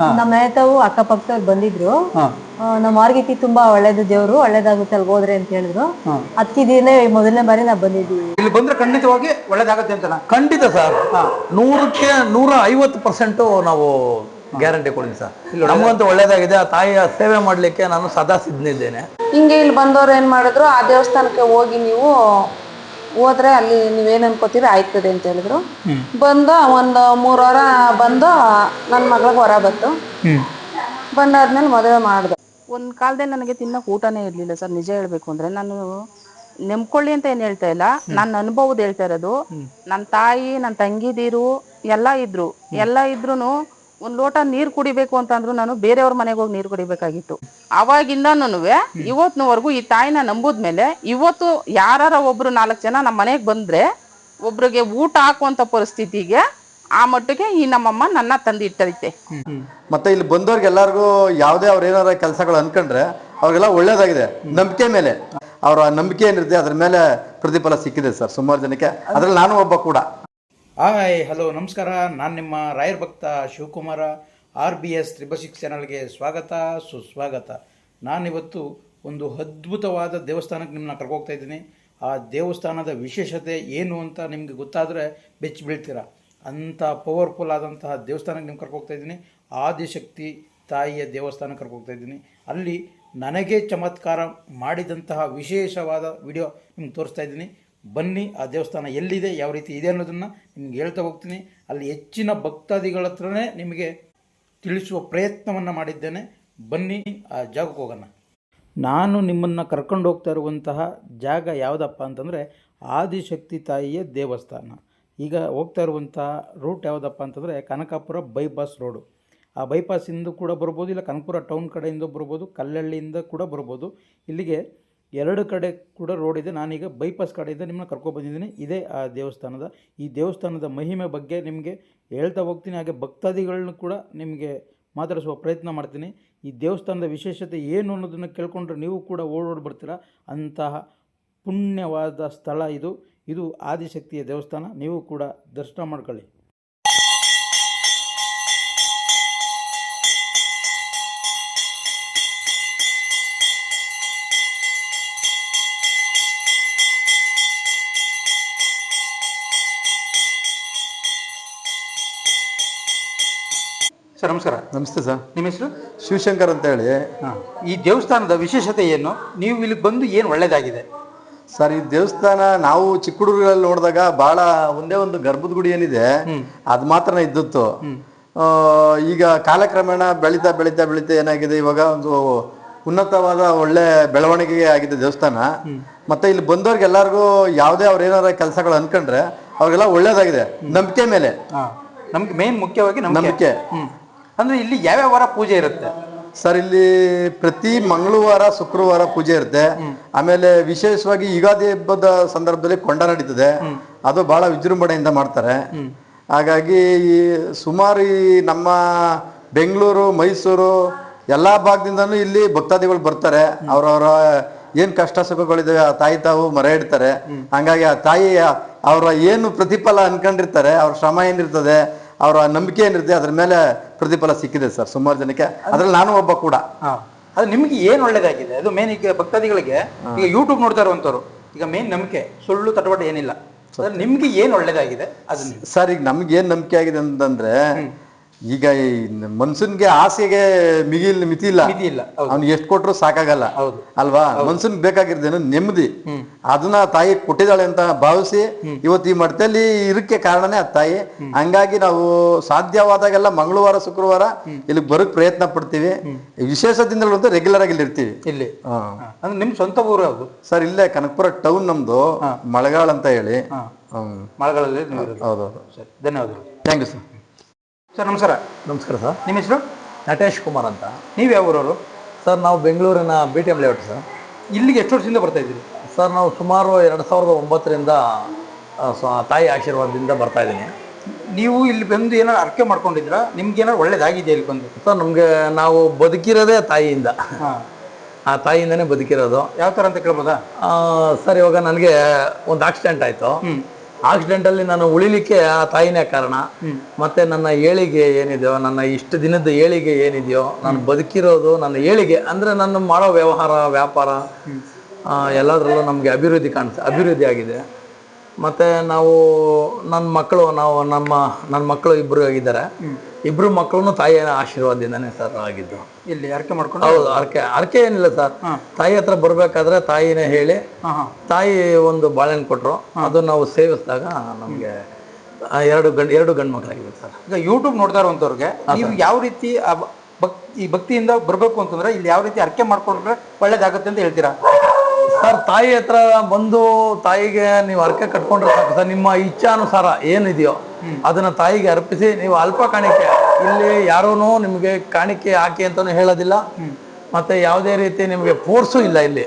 ನಮ್ಮ ಮನೆತಾವು ಅಕ್ಕಪಕ್ಕದವ್ರು ಬಂದಿದ್ರು. ಹಾ. ಆ, ನಮ್ಮ ಮಾರ್ಗಿತಿ ತುಂಬಾ ಒಳ್ಳೇದು ದೇವ್ರು ಒಳ್ಳೇದಾಗುತ್ತೆ ಅಲ್ಲಿ ಹೋದ್ರೆ ಅಂತ ಹೇಳಿದ್ರು. ಹಾ. ಅದಕ್ಕೆ ಇದೇನೆ ಮೊದಲನೇ ಬಾರಿ ನಾವು ಬಂದಿದ್ದೀವಿ. ಇಲ್ಲಿ ಬಂದ್ರೆ ಖಂಡಿತವಾಗಿ ಒಳ್ಳೇದಾಗುತ್ತೆ ಅಂತ ಖಂಡಿತ ಸರ್. ನೂರಕ್ಕೆ ನೂರ ಐವತ್ತು ಪರ್ಸೆಂಟು ನಾವು ಗ್ಯಾರಂಟಿ ಕೊಡ್ತೀವಿ ಸರ್. ನಮಗಂತೂ ಒಳ್ಳೇದಾಗಿದೆ. ಆ ತಾಯಿಯ ಸೇವೆ ಮಾಡ್ಲಿಕ್ಕೆ ನಾನು ಸದಾ ಸಿದ್ಧನಿದ್ದೇನೆ. ಹಿಂಗೆ ಇಲ್ಲಿ ಬಂದವ್ರು ಏನ್ ಮಾಡಿದ್ರು ಆ ದೇವಸ್ಥಾನಕ್ಕೆ ಹೋಗಿ ನೀವು ಹೋದ್ರೆ ಅಲ್ಲಿ ನೀವೇನು ಅನ್ಕೋತೀರಿ? ಆಯ್ತದೆ ಅಂತ ಹೇಳಿದ್ರು. ಬಂದು ಒಂದು ಮೂರು ವಾರ ಬಂದು ನನ್ನ ಮಗಳಿಗೆ ಹೊರ ಬಂತು. ಬಂದಾದ್ಮೇಲೆ ಮದುವೆ ಮಾಡಿದೆ. ಒಂದು ಕಾಲದಲ್ಲಿ ನನಗೆ ತಿನ್ನೋಕೆ ಊಟನೇ ಇರಲಿಲ್ಲ ಸರ್ ನಿಜ ಹೇಳಬೇಕು ಅಂದರೆ. ನಾನು ನೆಮ್ಕೊಳ್ಳಿ ಅಂತ ಏನು ಹೇಳ್ತಾ ಇಲ್ಲ. ನನ್ನ ಅನುಭವದ ಹೇಳ್ತಾ ಇರೋದು. ನನ್ನ ತಾಯಿ ನನ್ನ ತಂಗಿದೀರು ಎಲ್ಲ ಇದ್ರು. ಎಲ್ಲ ಇದ್ರು ಒಂದು ಲೋಟ ನೀರು ಕುಡಿಬೇಕು ಅಂತಂದ್ರು ನಾನು ಬೇರೆಯವ್ರ ಮನೆಗೆ ಹೋಗಿ ನೀರು ಕುಡಿಬೇಕಾಗಿತ್ತು. ಅವಾಗಿಂದನೂ ಇವತ್ತಿನವರೆಗೂ ಈ ತಾಯಿನ ನಂಬುದ್ಮೇಲೆ ಇವತ್ತು ಯಾರ ಒಬ್ರು ನಾಲ್ಕು ಜನ ನಮ್ಮ ಮನೆಗೆ ಬಂದ್ರೆ ಒಬ್ರಿಗೆ ಊಟ ಹಾಕುವಂತ ಪರಿಸ್ಥಿತಿಗೆ ಆ ಮಟ್ಟಿಗೆ ಈ ನಮ್ಮಮ್ಮ ನನ್ನ ತಂದಿಟ್ಟೈತೆ ಮತ್ತೆ ಇಲ್ಲಿ ಬಂದವ್ರಿಗೆ ಎಲ್ಲಾರ್ಗೂ ಯಾವುದೇ ಅವ್ರ ಏನಾರ ಕೆಲಸಗಳು ಅನ್ಕೊಂಡ್ರೆ ಅವ್ರಿಗೆಲ್ಲ ಒಳ್ಳೇದಾಗಿದೆ. ನಂಬಿಕೆ ಮೇಲೆ. ಅವರ ನಂಬಿಕೆ ಏನಿರುತ್ತೆ ಅದ್ರ ಮೇಲೆ ಪ್ರತಿಫಲ ಸಿಕ್ಕಿದೆ ಸರ್ ಸುಮಾರು ಜನಕ್ಕೆ. ಅದ್ರಲ್ಲಿ ನಾನು ಒಬ್ಬ ಕೂಡ. ಹಾಯ್ ಹಲೋ ನಮಸ್ಕಾರ. ನಾನು ನಿಮ್ಮ ರಾಯರ್ ಭಕ್ತ Shivakumar. R B S triple ಚಾನಲ್ಗೆ ಸ್ವಾಗತ, ಸುಸ್ವಾಗತ. ನಾನಿವತ್ತು ಒಂದು ಅದ್ಭುತವಾದ ದೇವಸ್ಥಾನಕ್ಕೆ ನಿಮ್ಮನ್ನ ಕರ್ಕೋಗ್ತಾ ಇದ್ದೀನಿ. ಆ ದೇವಸ್ಥಾನದ ವಿಶೇಷತೆ ಏನು ಅಂತ ನಿಮಗೆ ಗೊತ್ತಾದರೆ ಬೆಚ್ಚಿ ಬೀಳ್ತೀರ. ಅಂಥ ಪವರ್ಫುಲ್ ಆದಂತಹ ದೇವಸ್ಥಾನಕ್ಕೆ ನಿಮ್ಗೆ ಕರ್ಕೋಗ್ತಾ ಇದ್ದೀನಿ. ಆದಿಶಕ್ತಿ ತಾಯಿಯ ದೇವಸ್ಥಾನಕ್ಕೆ ಕರ್ಕೋಗ್ತಾ ಇದ್ದೀನಿ. ಅಲ್ಲಿ ನನಗೆ ಚಮತ್ಕಾರ ಮಾಡಿದಂತಹ ವಿಶೇಷವಾದ ವಿಡಿಯೋ ನಿಮ್ಗೆ ತೋರಿಸ್ತಾ ಇದ್ದೀನಿ. ಬನ್ನಿ, ಆ ದೇವಸ್ಥಾನ ಎಲ್ಲಿದೆ, ಯಾವ ರೀತಿ ಇದೆ ಅನ್ನೋದನ್ನು ನಿಮ್ಗೆ ಹೇಳ್ತಾ ಹೋಗ್ತೀನಿ. ಅಲ್ಲಿ ಹೆಚ್ಚಿನ ಭಕ್ತಾದಿಗಳ ಹತ್ರನೇ ನಿಮಗೆ ತಿಳಿಸುವ ಪ್ರಯತ್ನವನ್ನು ಮಾಡಿದ್ದೇನೆ. ಬನ್ನಿ, ಆ ಜಾಗಕ್ಕೆ ಹೋಗೋಣ. ನಾನು ನಿಮ್ಮನ್ನು ಕರ್ಕೊಂಡು ಹೋಗ್ತಾ ಇರುವಂತಹ ಜಾಗ ಯಾವುದಪ್ಪ ಅಂತಂದರೆ ಆದಿಶಕ್ತಿ ತಾಯಿಯ ದೇವಸ್ಥಾನ. ಈಗ ಹೋಗ್ತಾ ಇರುವಂತಹ ರೂಟ್ ಯಾವುದಪ್ಪ ಅಂತಂದರೆ ಕನಕಾಪುರ ಬೈಪಾಸ್ ರೋಡು ಆ ಬೈಪಾಸಿಂದ ಕೂಡ ಬರ್ಬೋದು, ಇಲ್ಲ ಕನಕಪುರ ಟೌನ್ ಕಡೆಯಿಂದ ಬರ್ಬೋದು, ಕಲ್ಲಳ್ಳಿಯಿಂದ ಕೂಡ ಬರ್ಬೋದು. ಇಲ್ಲಿಗೆ ಎರಡು ಕಡೆ ಕೂಡ ರೋಡ್ ಇದೆ. ನಾನೀಗ ಬೈಪಾಸ್ ಕಡೆಯಿಂದ ನಿಮ್ಮನ್ನ ಕರ್ಕೊಬಂದಿದ್ದೀನಿ ಇದೇ ಆ ದೇವಸ್ಥಾನದ. ಈ ದೇವಸ್ಥಾನದ ಮಹಿಮೆ ಬಗ್ಗೆ ನಿಮಗೆ ಹೇಳ್ತಾ ಹೋಗ್ತೀನಿ. ಹಾಗೆ ಭಕ್ತಾದಿಗಳನ್ನ ಕೂಡ ನಿಮಗೆ ಮಾತಾಡಿಸುವ ಪ್ರಯತ್ನ ಮಾಡ್ತೀನಿ. ಈ ದೇವಸ್ಥಾನದ ವಿಶೇಷತೆ ಏನು ಅನ್ನೋದನ್ನು ಕೇಳ್ಕೊಂಡ್ರೆ ನೀವು ಕೂಡ ಓಡೋಡಿ ಬರ್ತೀರಾ. ಅಂತಹ ಪುಣ್ಯವಾದ ಸ್ಥಳ ಇದು. ಇದು ಆದಿಶಕ್ತಿಯ ದೇವಸ್ಥಾನ. ನೀವು ಕೂಡ ದರ್ಶನ ಮಾಡ್ಕೊಳ್ಳಿ. ಸರ್ ನಮಸ್ಕಾರ. ನಮಸ್ತೆ ಸರ್. ನಿಮ್ಮ ಹೆಸರು? ಶಿವಶಂಕರ್ ಅಂತ ಹೇಳಿ ಈ ದೇವಸ್ಥಾನದ ವಿಶೇಷತೆ ಏನು? ನೀವು ಇಲ್ಲಿ ಬಂದು ಏನು ಒಳ್ಳೆಯದಾಗಿದೆ ಸರ್ ಈ ದೇವಸ್ಥಾನ ನಾವು ಚಿಕ್ಕ ಹುಡುಗರಲ್ಲಿ ನೋಡಿದಾಗ ಬಹಳ ಒಂದೇ ಒಂದು ಗರ್ಭದ ಗುಡಿ ಏನಿದೆ ಅದು ಮಾತ್ರ ಇದ್ದಿತ್ತು. ಆ, ಈಗ ಕಾಲಕ್ರಮೇಣ ಬೆಳೀತಾ ಬೆಳೀತಾ ಬೆಳೀತಾ ಏನಾಗಿದೆ? ಇವಾಗ ಒಂದು ಉನ್ನತವಾದ ಒಳ್ಳೆ ಬೆಳವಣಿಗೆ ಆಗಿದೆ ದೇವಸ್ಥಾನ. ಮತ್ತೆ ಇಲ್ಲಿ ಬಂದವ್ರಿಗೆ ಎಲ್ಲರಿಗೂ ಯಾವುದೇ ಅವ್ರ ಏನಾರ ಕೆಲಸಗಳು ಅನ್ಕೊಂಡ್ರೆ ಅವ್ರಿಗೆಲ್ಲ ಒಳ್ಳೇದಾಗಿದೆ. ನಂಬಿಕೆ ಮೇಲೆ. ನಮ್ಗೆ ಮೇನ್ ಮುಖ್ಯವಾಗಿ ನಂಬಿಕೆ. ಅಂದ್ರೆ ಇಲ್ಲಿ ಯಾವ್ಯಾವ ವಾರ ಪೂಜೆ ಇರುತ್ತೆ? ಸರ್ ಇಲ್ಲಿ ಪ್ರತಿ ಮಂಗಳವಾರ ಶುಕ್ರವಾರ ಪೂಜೆ ಇರುತ್ತೆ. ಆಮೇಲೆ ವಿಶೇಷವಾಗಿ ಯುಗಾದಿ ಹಬ್ಬದ ಸಂದರ್ಭದಲ್ಲಿ ಕೊಂಡ ನಡೀತದೆ. ಅದು ಬಹಳ ವಿಜೃಂಭಣೆಯಿಂದ ಮಾಡ್ತಾರೆ. ಹಾಗಾಗಿ ಈ ಸುಮಾರು ಈ ನಮ್ಮ ಬೆಂಗಳೂರು ಮೈಸೂರು ಎಲ್ಲ ಭಾಗದಿಂದನೂ ಇಲ್ಲಿ ಭಕ್ತಾದಿಗಳು ಬರ್ತಾರೆ. ಅವರವರ ಏನ್ ಕಷ್ಟ ಸುಖಗಳಿದಾವೆ ಆ ತಾಯಿ ತಾವು ಮರ ಇಡ್ತಾರೆ. ಹಂಗಾಗಿ ಆ ತಾಯಿ ಅವರ ಏನು ಪ್ರತಿಫಲ ಅನ್ಕೊಂಡಿರ್ತಾರೆ ಅವ್ರ ಶ್ರಮ ಏನಿರ್ತದೆ ಅವರ ನಂಬಿಕೆ ಏನಿರುತ್ತೆ ಅದ್ರ ಮೇಲೆ ಪ್ರತಿಫಲ ಸಿಕ್ಕಿದೆ ಸರ್ ಸುಮಾರು ಜನಕ್ಕೆ. ಅದ್ರಲ್ಲಿ ನಾನು ಒಬ್ಬ ಕೂಡ. ಅದು ನಿಮ್ಗೆ ಏನ್ ಒಳ್ಳೇದಾಗಿದೆ? ಅದು ಮೇನ್ ಈಗ ಭಕ್ತಾದಿಗಳಿಗೆ ಈಗ ಯೂಟ್ಯೂಬ್ ನೋಡ್ತಾ ಇರುವಂತವ್ರು ಈಗ ಮೇನ್ ನಂಬಿಕೆ ಸುಳ್ಳು ತಟವಾಟ ಏನಿಲ್ಲ. ನಿಮ್ಗೆ ಏನ್ ಒಳ್ಳೇದಾಗಿದೆ? ಅದನ್ನ ಸರ್ ಈಗ ನಮ್ಗೆ ಏನ್ ನಂಬಿಕೆ ಆಗಿದೆ ಅಂತಂದ್ರೆ ಈಗ ಈ ಮನ್ಸನ್ಗೆ ಆಸೆಗೆ ಮಿಗಿಲ್ ಮಿತಿ ಇಲ್ಲ. ಮಿತಿ ಇಲ್ಲ, ಹೌದು. ಅವ್ನಿಗೆ ಎಷ್ಟು ಕೊಟ್ರು ಸಾಕಾಗಲ್ಲ. ಹೌದು. ಅಲ್ವಾ? ಮನ್ಸೂನ್ ಬೇಕಾಗಿರ್ದೇನು ನೆಮ್ಮದಿ. ಅದನ್ನ ತಾಯಿ ಕೊಟ್ಟಿದ್ದಾಳೆ ಅಂತ ಭಾವಿಸಿ ಇವತ್ತು ಈ ಮಠದಲ್ಲಿ ಇರಕ್ಕೆ ಕಾರಣನೇ ಆ ತಾಯಿ. ಹಂಗಾಗಿ ನಾವು ಸಾಧ್ಯವಾದಾಗೆಲ್ಲ ಮಂಗಳವಾರ ಶುಕ್ರವಾರ ಇಲ್ಲಿ ಬರಕ್ ಪ್ರಯತ್ನ ಪಡ್ತೀವಿ. ವಿಶೇಷ ದಿನಗಳು ಅಂತ ರೆಗ್ಯುಲರ್ ಆಗಿ ಇಲ್ಲಿ ಇರ್ತೀವಿ. ಇಲ್ಲಿ. ಹಾ. ಅಂದ್ರೆ ನಿಮ್ ಸ್ವಂತ ಊರು ಅದು? ಸರ್ ಇಲ್ಲೇ ಕನಕಪುರ ಟೌನ್ ನಮ್ದು. ಮಳೆಗಾಳ ಅಂತ ಹೇಳಿ. ಹ್ಮ್. ಮಳೆಗಾಲದಲ್ಲಿ ನೀವು ಇರೋದು. ಹೌದೌದು ಸರಿ ಧನ್ಯವಾದಗಳು. ಥ್ಯಾಂಕ್ ಯು ಸರ್ ಸರ್ ನಮಸ್ಕಾರ. ನಮಸ್ಕಾರ ಸರ್. ನಿಮ್ಮ ಹೆಸರು? ನಟೇಶ್ ಕುಮಾರ್ ಅಂತ. ನೀವು ಯಾವ ಊರವರು? ಸರ್ ನಾವು ಬೆಂಗಳೂರಿನ B T M layout sir. ಇಲ್ಲಿಗೆ ಎಷ್ಟು ವರ್ಷದಿಂದ ಬರ್ತಾ ಇದ್ದೀರಿ? ಸರ್ ನಾವು ಸುಮಾರು ಎರಡು ಸಾವಿರದ ಒಂಬತ್ತರಿಂದ ಆ, ಸ್ವ- ತಾಯಿ ಆಶೀರ್ವಾದದಿಂದ ಬರ್ತಾ ಇದ್ದೀನಿ. ನೀವು ಇಲ್ಲಿ ಬಂದು ಏನಾರು ಅರ್ಕೆ ಮಾಡ್ಕೊಂಡಿದ್ರಾ ನಿಮ್ಗೆ ಏನಾರು ಒಳ್ಳೇದಾಗಿದೆಯಾ ಇಲ್ಲಿ ಬಂದು? ಸರ್ ನಮಗೆ ನಾವು ಬದುಕಿರೋದೇ ತಾಯಿಯಿಂದ. ಹಾಂ. ಆ ತಾಯಿಯಿಂದನೇ ಬದುಕಿರೋದು. ಯಾವ ಥರ ಅಂತ ಕೇಳ್ಬೋದಾ? ಆ, ಸರ್ ಇವಾಗ ನನಗೆ ಒಂದು ಆಕ್ಸಿಡೆಂಟ್ ಆಯಿತು. ಆಕ್ಸಿಡೆಂಟಲ್ಲಿ ನಾನು ಉಳಿಲಿಕ್ಕೆ ಆ ತಾಯಿನೇ ಕಾರಣ. ಮತ್ತೆ ನನ್ನ ಏಳಿಗೆ ಏನಿದೆಯೋ ನನ್ನ ಇಷ್ಟು ದಿನದ ಏಳಿಗೆ ಏನಿದೆಯೋ ನಾನು ಬದುಕಿರೋದು ನನ್ನ ಏಳಿಗೆ ಅಂದರೆ ನಾನು ಮಾಡೋ ವ್ಯವಹಾರ ವ್ಯಾಪಾರ ಎಲ್ಲದರಲ್ಲೂ ನಮಗೆ ಅಭಿವೃದ್ಧಿ ಕಾಣಿಸ್ ಅಭಿವೃದ್ಧಿ ಆಗಿದೆ. ಮತ್ತು ನಾವು ನನ್ನ ಮಕ್ಕಳು ನಾವು ನಮ್ಮ ನನ್ನ ಮಕ್ಕಳು ಇಬ್ಬರು ಆಗಿದ್ದಾರೆ ಇಬ್ರು ಮಕ್ಕಳನ್ನು ತಾಯಿಯ ಆಶೀರ್ವಾದದಿಂದನೇ ಸರ್ ಆಗಿದ್ದು. ಇಲ್ಲಿ ಅರ್ಕೆ ಮಾಡ್ಕೊಂಡು? ಹೌದು ಅರ್ಕೆ ಅರ್ಕೆ ಏನಿಲ್ಲ ಸರ್ ತಾಯಿ ಹತ್ರ ಬರಬೇಕಾದ್ರೆ ತಾಯಿನೇ ಹೇಳಿ ತಾಯಿ ಒಂದು ಬಾಳೆಹಣ್ಣು ಕೊಟ್ಟರು ಅದು ನಾವು ಸೇವಿಸಿದಾಗ ನಮಗೆ ಎರಡು ಗಂಡು ಎರಡು ಗಂಡು ಮಕ್ಕಳಾಗಿದೆ ಸರ್ ಈಗ ಯೂಟ್ಯೂಬ್ ನೋಡ್ತಾ ಇರುವಂಥವ್ರಿಗೆ ನೀವು ಯಾವ ರೀತಿ ಈ ಭಕ್ತಿಯಿಂದ ಬರಬೇಕು ಅಂತಂದ್ರೆ ಇಲ್ಲಿ ಯಾವ ರೀತಿ ಅರ್ಕೆ ಮಾಡ್ಕೊಂಡ್ರೆ ಒಳ್ಳೇದಾಗುತ್ತೆ ಅಂತ ಹೇಳ್ತೀರಾ? ಸರ್ ತಾಯಿ ಹತ್ರ ಬಂದು ತಾಯಿಗೆ ನೀವು ಅರ್ಕೆ ಕಟ್ಕೊಂಡ್ರೆ ಸಾಕು ಸರ್ ನಿಮ್ಮ ಇಚ್ಛಾನುಸಾರ ಏನಿದೆಯೋ ಅದನ್ನ ತಾಯಿಗೆ ಅರ್ಪಿಸಿ ನೀವು ಅಲ್ಪ ಕಾಣಿಕೆ ಇಲ್ಲಿ ಯಾರೂ ನಿಮಗೆ ಕಾಣಿಕೆ ಹಾಕಿ ಅಂತಾನು ಹೇಳೋದಿಲ್ಲ. ಮತ್ತೆ ಯಾವುದೇ ರೀತಿ ನಿಮಗೆ ಫೋರ್ಸು ಇಲ್ಲ ಇಲ್ಲಿ.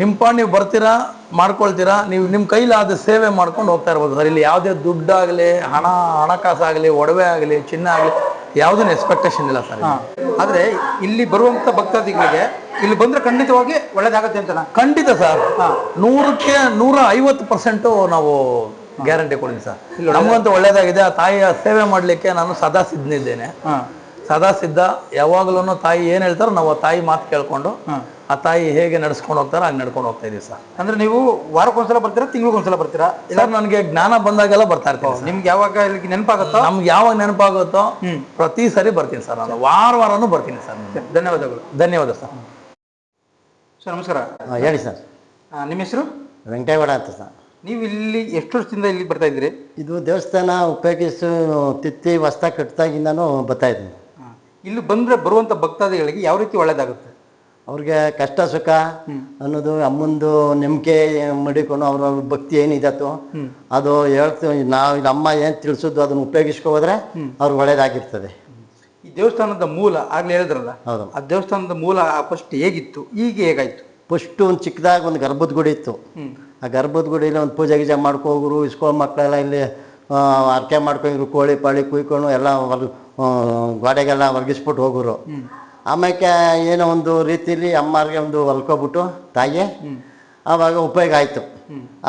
ನಿಮ್ಮ ಪಾಡ್ ನೀವು ಬರ್ತೀರಾ ಮಾಡ್ಕೊಳ್ತೀರಾ ನೀವು ನಿಮ್ಮ ಕೈಲಾದ ಸೇವೆ ಮಾಡ್ಕೊಂಡು ಹೋಗ್ತಾ ಇರ್ಬೋದು ಸರ್. ಇಲ್ಲಿ ಯಾವುದೇ ದುಡ್ಡಾಗಲಿ ಹಣ ಹಣಕಾಸಾಗಲಿ ಒಡವೆ ಆಗಲಿ ಚಿನ್ನ ಆಗಲಿ ಯಾವುದೂ ಎಕ್ಸ್ಪೆಕ್ಟೇಷನ್ ಇಲ್ಲ ಸರ್. ಆದ್ರೆ ಇಲ್ಲಿ ಬರುವಂತ ಭಕ್ತಾದಿಗಳಿಗೆ ಇಲ್ಲಿ ಬಂದ್ರೆ ಖಂಡಿತವಾಗಿ ಒಳ್ಳೇದಾಗತ್ತೆ ಅಂತ ಖಂಡಿತ ಸರ್. ನೂರಕ್ಕೆ ನೂರ ಐವತ್ತು ಪರ್ಸೆಂಟು ನಾವು ಗ್ಯಾರಂಟಿ ಕೊಡ್ತೀನಿ ಸರ್. ನಮಗಂತೂ ಒಳ್ಳೇದಾಗಿದೆ. ಆ ತಾಯಿಯ ಸೇವೆ ಮಾಡಲಿಕ್ಕೆ ನಾನು ಸದಾ ಸಿದ್ಧನಿದ್ದೇನೆ. ಸದಾ ಸಿದ್ಧ. ಯಾವಾಗಲೂ ತಾಯಿ ಏನು ಹೇಳ್ತಾರೋ ನಾವು ಆ ತಾಯಿ ಮಾತು ಕೇಳ್ಕೊಂಡು ಆ ತಾಯಿ ಹೇಗೆ ನಡ್ಸ್ಕೊಂಡು ಹೋಗ್ತಾರೋ ಹಾಗೆ ನಡ್ಕೊಂಡು ಹೋಗ್ತಾ ಇದೀವಿ ಸರ್. ಅಂದ್ರೆ ನೀವು ವಾರಕ್ಕೊಂದ್ಸಲ ಬರ್ತೀರಾ ತಿಂಗಳಿಗೊಂದ್ಸಲ ಬರ್ತೀರಾ? ಸರ್ ನನಗೆ ಜ್ಞಾನ ಬಂದಾಗೆಲ್ಲ ಬರ್ತಾ ಇರ್ತೀನಿ. ನಿಮ್ಗೆ ಯಾವಾಗ ಇಲ್ಲಿ ನೆನಪಾಗುತ್ತೋ? ನಮ್ಗೆ ಯಾವಾಗ ನೆನಪಾಗುತ್ತೋ ಪ್ರತಿ ಸರಿ ಬರ್ತೀನಿ ಸರ್ ನಾನು. ವಾರ ವಾರನೂ ಬರ್ತೀನಿ ಸರ್ ಧನ್ಯವಾದಗಳು. ಧನ್ಯವಾದ ಸರ್. ಸರ್ ನಮಸ್ಕಾರ. ಹೇಳಿ ಸರ್. ನಿಮ್ಮ ಹೆಸರು? ವೆಂಕಟೇಗೌಡ ಅಂತ ಸರ್. ನೀವು ಇಲ್ಲಿ ಎಷ್ಟು ವರ್ಷದಿಂದ ಇಲ್ಲಿ ಬರ್ತಾ ಇದ್ದೀರಿ? ಇದು ದೇವಸ್ಥಾನ ಉಪಯೋಗಿಸು ತಿತ್ತಿ ಹೊಸ್ತ ಕಟ್ಟಿದಾಗಿಂದನೂ ಬರ್ತಾ ಇದ್ದೀನಿ. ಇಲ್ಲಿ ಬಂದ್ರೆ ಬರುವಂತ ಭಕ್ತಾದಿಗಳಿಗೆ ಯಾವ ರೀತಿ ಒಳ್ಳೇದಾಗುತ್ತೆ? ಅವ್ರಿಗೆ ಕಷ್ಟ ಸುಖ ಅನ್ನೋದು ಅಮ್ಮಂದು ನಂಬಿಕೆ ಮಡಿಕೊಂಡು ಅವ್ರ ಅವ್ರ ಭಕ್ತಿ ಏನಿದತ್ತು ಅದು ಹೇಳ್ತೀವಿ ನಾವು ಅಮ್ಮ ಏನು ತಿಳಿಸೋದು ಅದನ್ನು ಉಪಯೋಗಿಸ್ಕೋದ್ರೆ ಅವ್ರಿಗೆ ಒಳ್ಳೇದಾಗಿರ್ತದೆ. ಈ ದೇವಸ್ಥಾನದ ಮೂಲ ಆಗ್ಲೇ ಹೇಳಿದ್ರಲ್ಲ ಹೌದು. ಆ ದೇವಸ್ಥಾನದ ಮೂಲ ಫಸ್ಟ್ ಹೇಗಿತ್ತು ಈಗ ಹೇಗಾಯ್ತು? ಫಸ್ಟು ಒಂದು ಚಿಕ್ಕದಾಗಿ ಒಂದು ಗರ್ಭದ ಗುಡಿ ಇತ್ತು. ಆ ಗರ್ಭದ ಗುಡಿಯಲ್ಲಿ ಒಂದು ಪೂಜೆ ಗೀಜೆ ಮಾಡ್ಕೋಗ್ರು ಇಸ್ಕೋ ಮಕ್ಕಳೆಲ್ಲ ಇಲ್ಲಿ ಅರ್ಕೆ ಮಾಡ್ಕೊಂಡಿದ್ರು ಕೋಳಿ ಪಾಳಿ ಕುಯ್ಕೊಂಡು ಎಲ್ಲ ಹೊರ್ ಗೋಡೆಗೆಲ್ಲ ಒರ್ಗಿಸ್ಬಿಟ್ಟು ಹೋಗೋರು. ಆಮ್ಯಾಕೆ ಏನೋ ಒಂದು ರೀತಿಲಿ ಅಮ್ಮಾರಿಗೆ ಒಂದು ಹೊಲ್ಕೊಬಿಟ್ಟು ತಾಯಿ ಆವಾಗ ಉಪಯೋಗ ಆಯಿತು.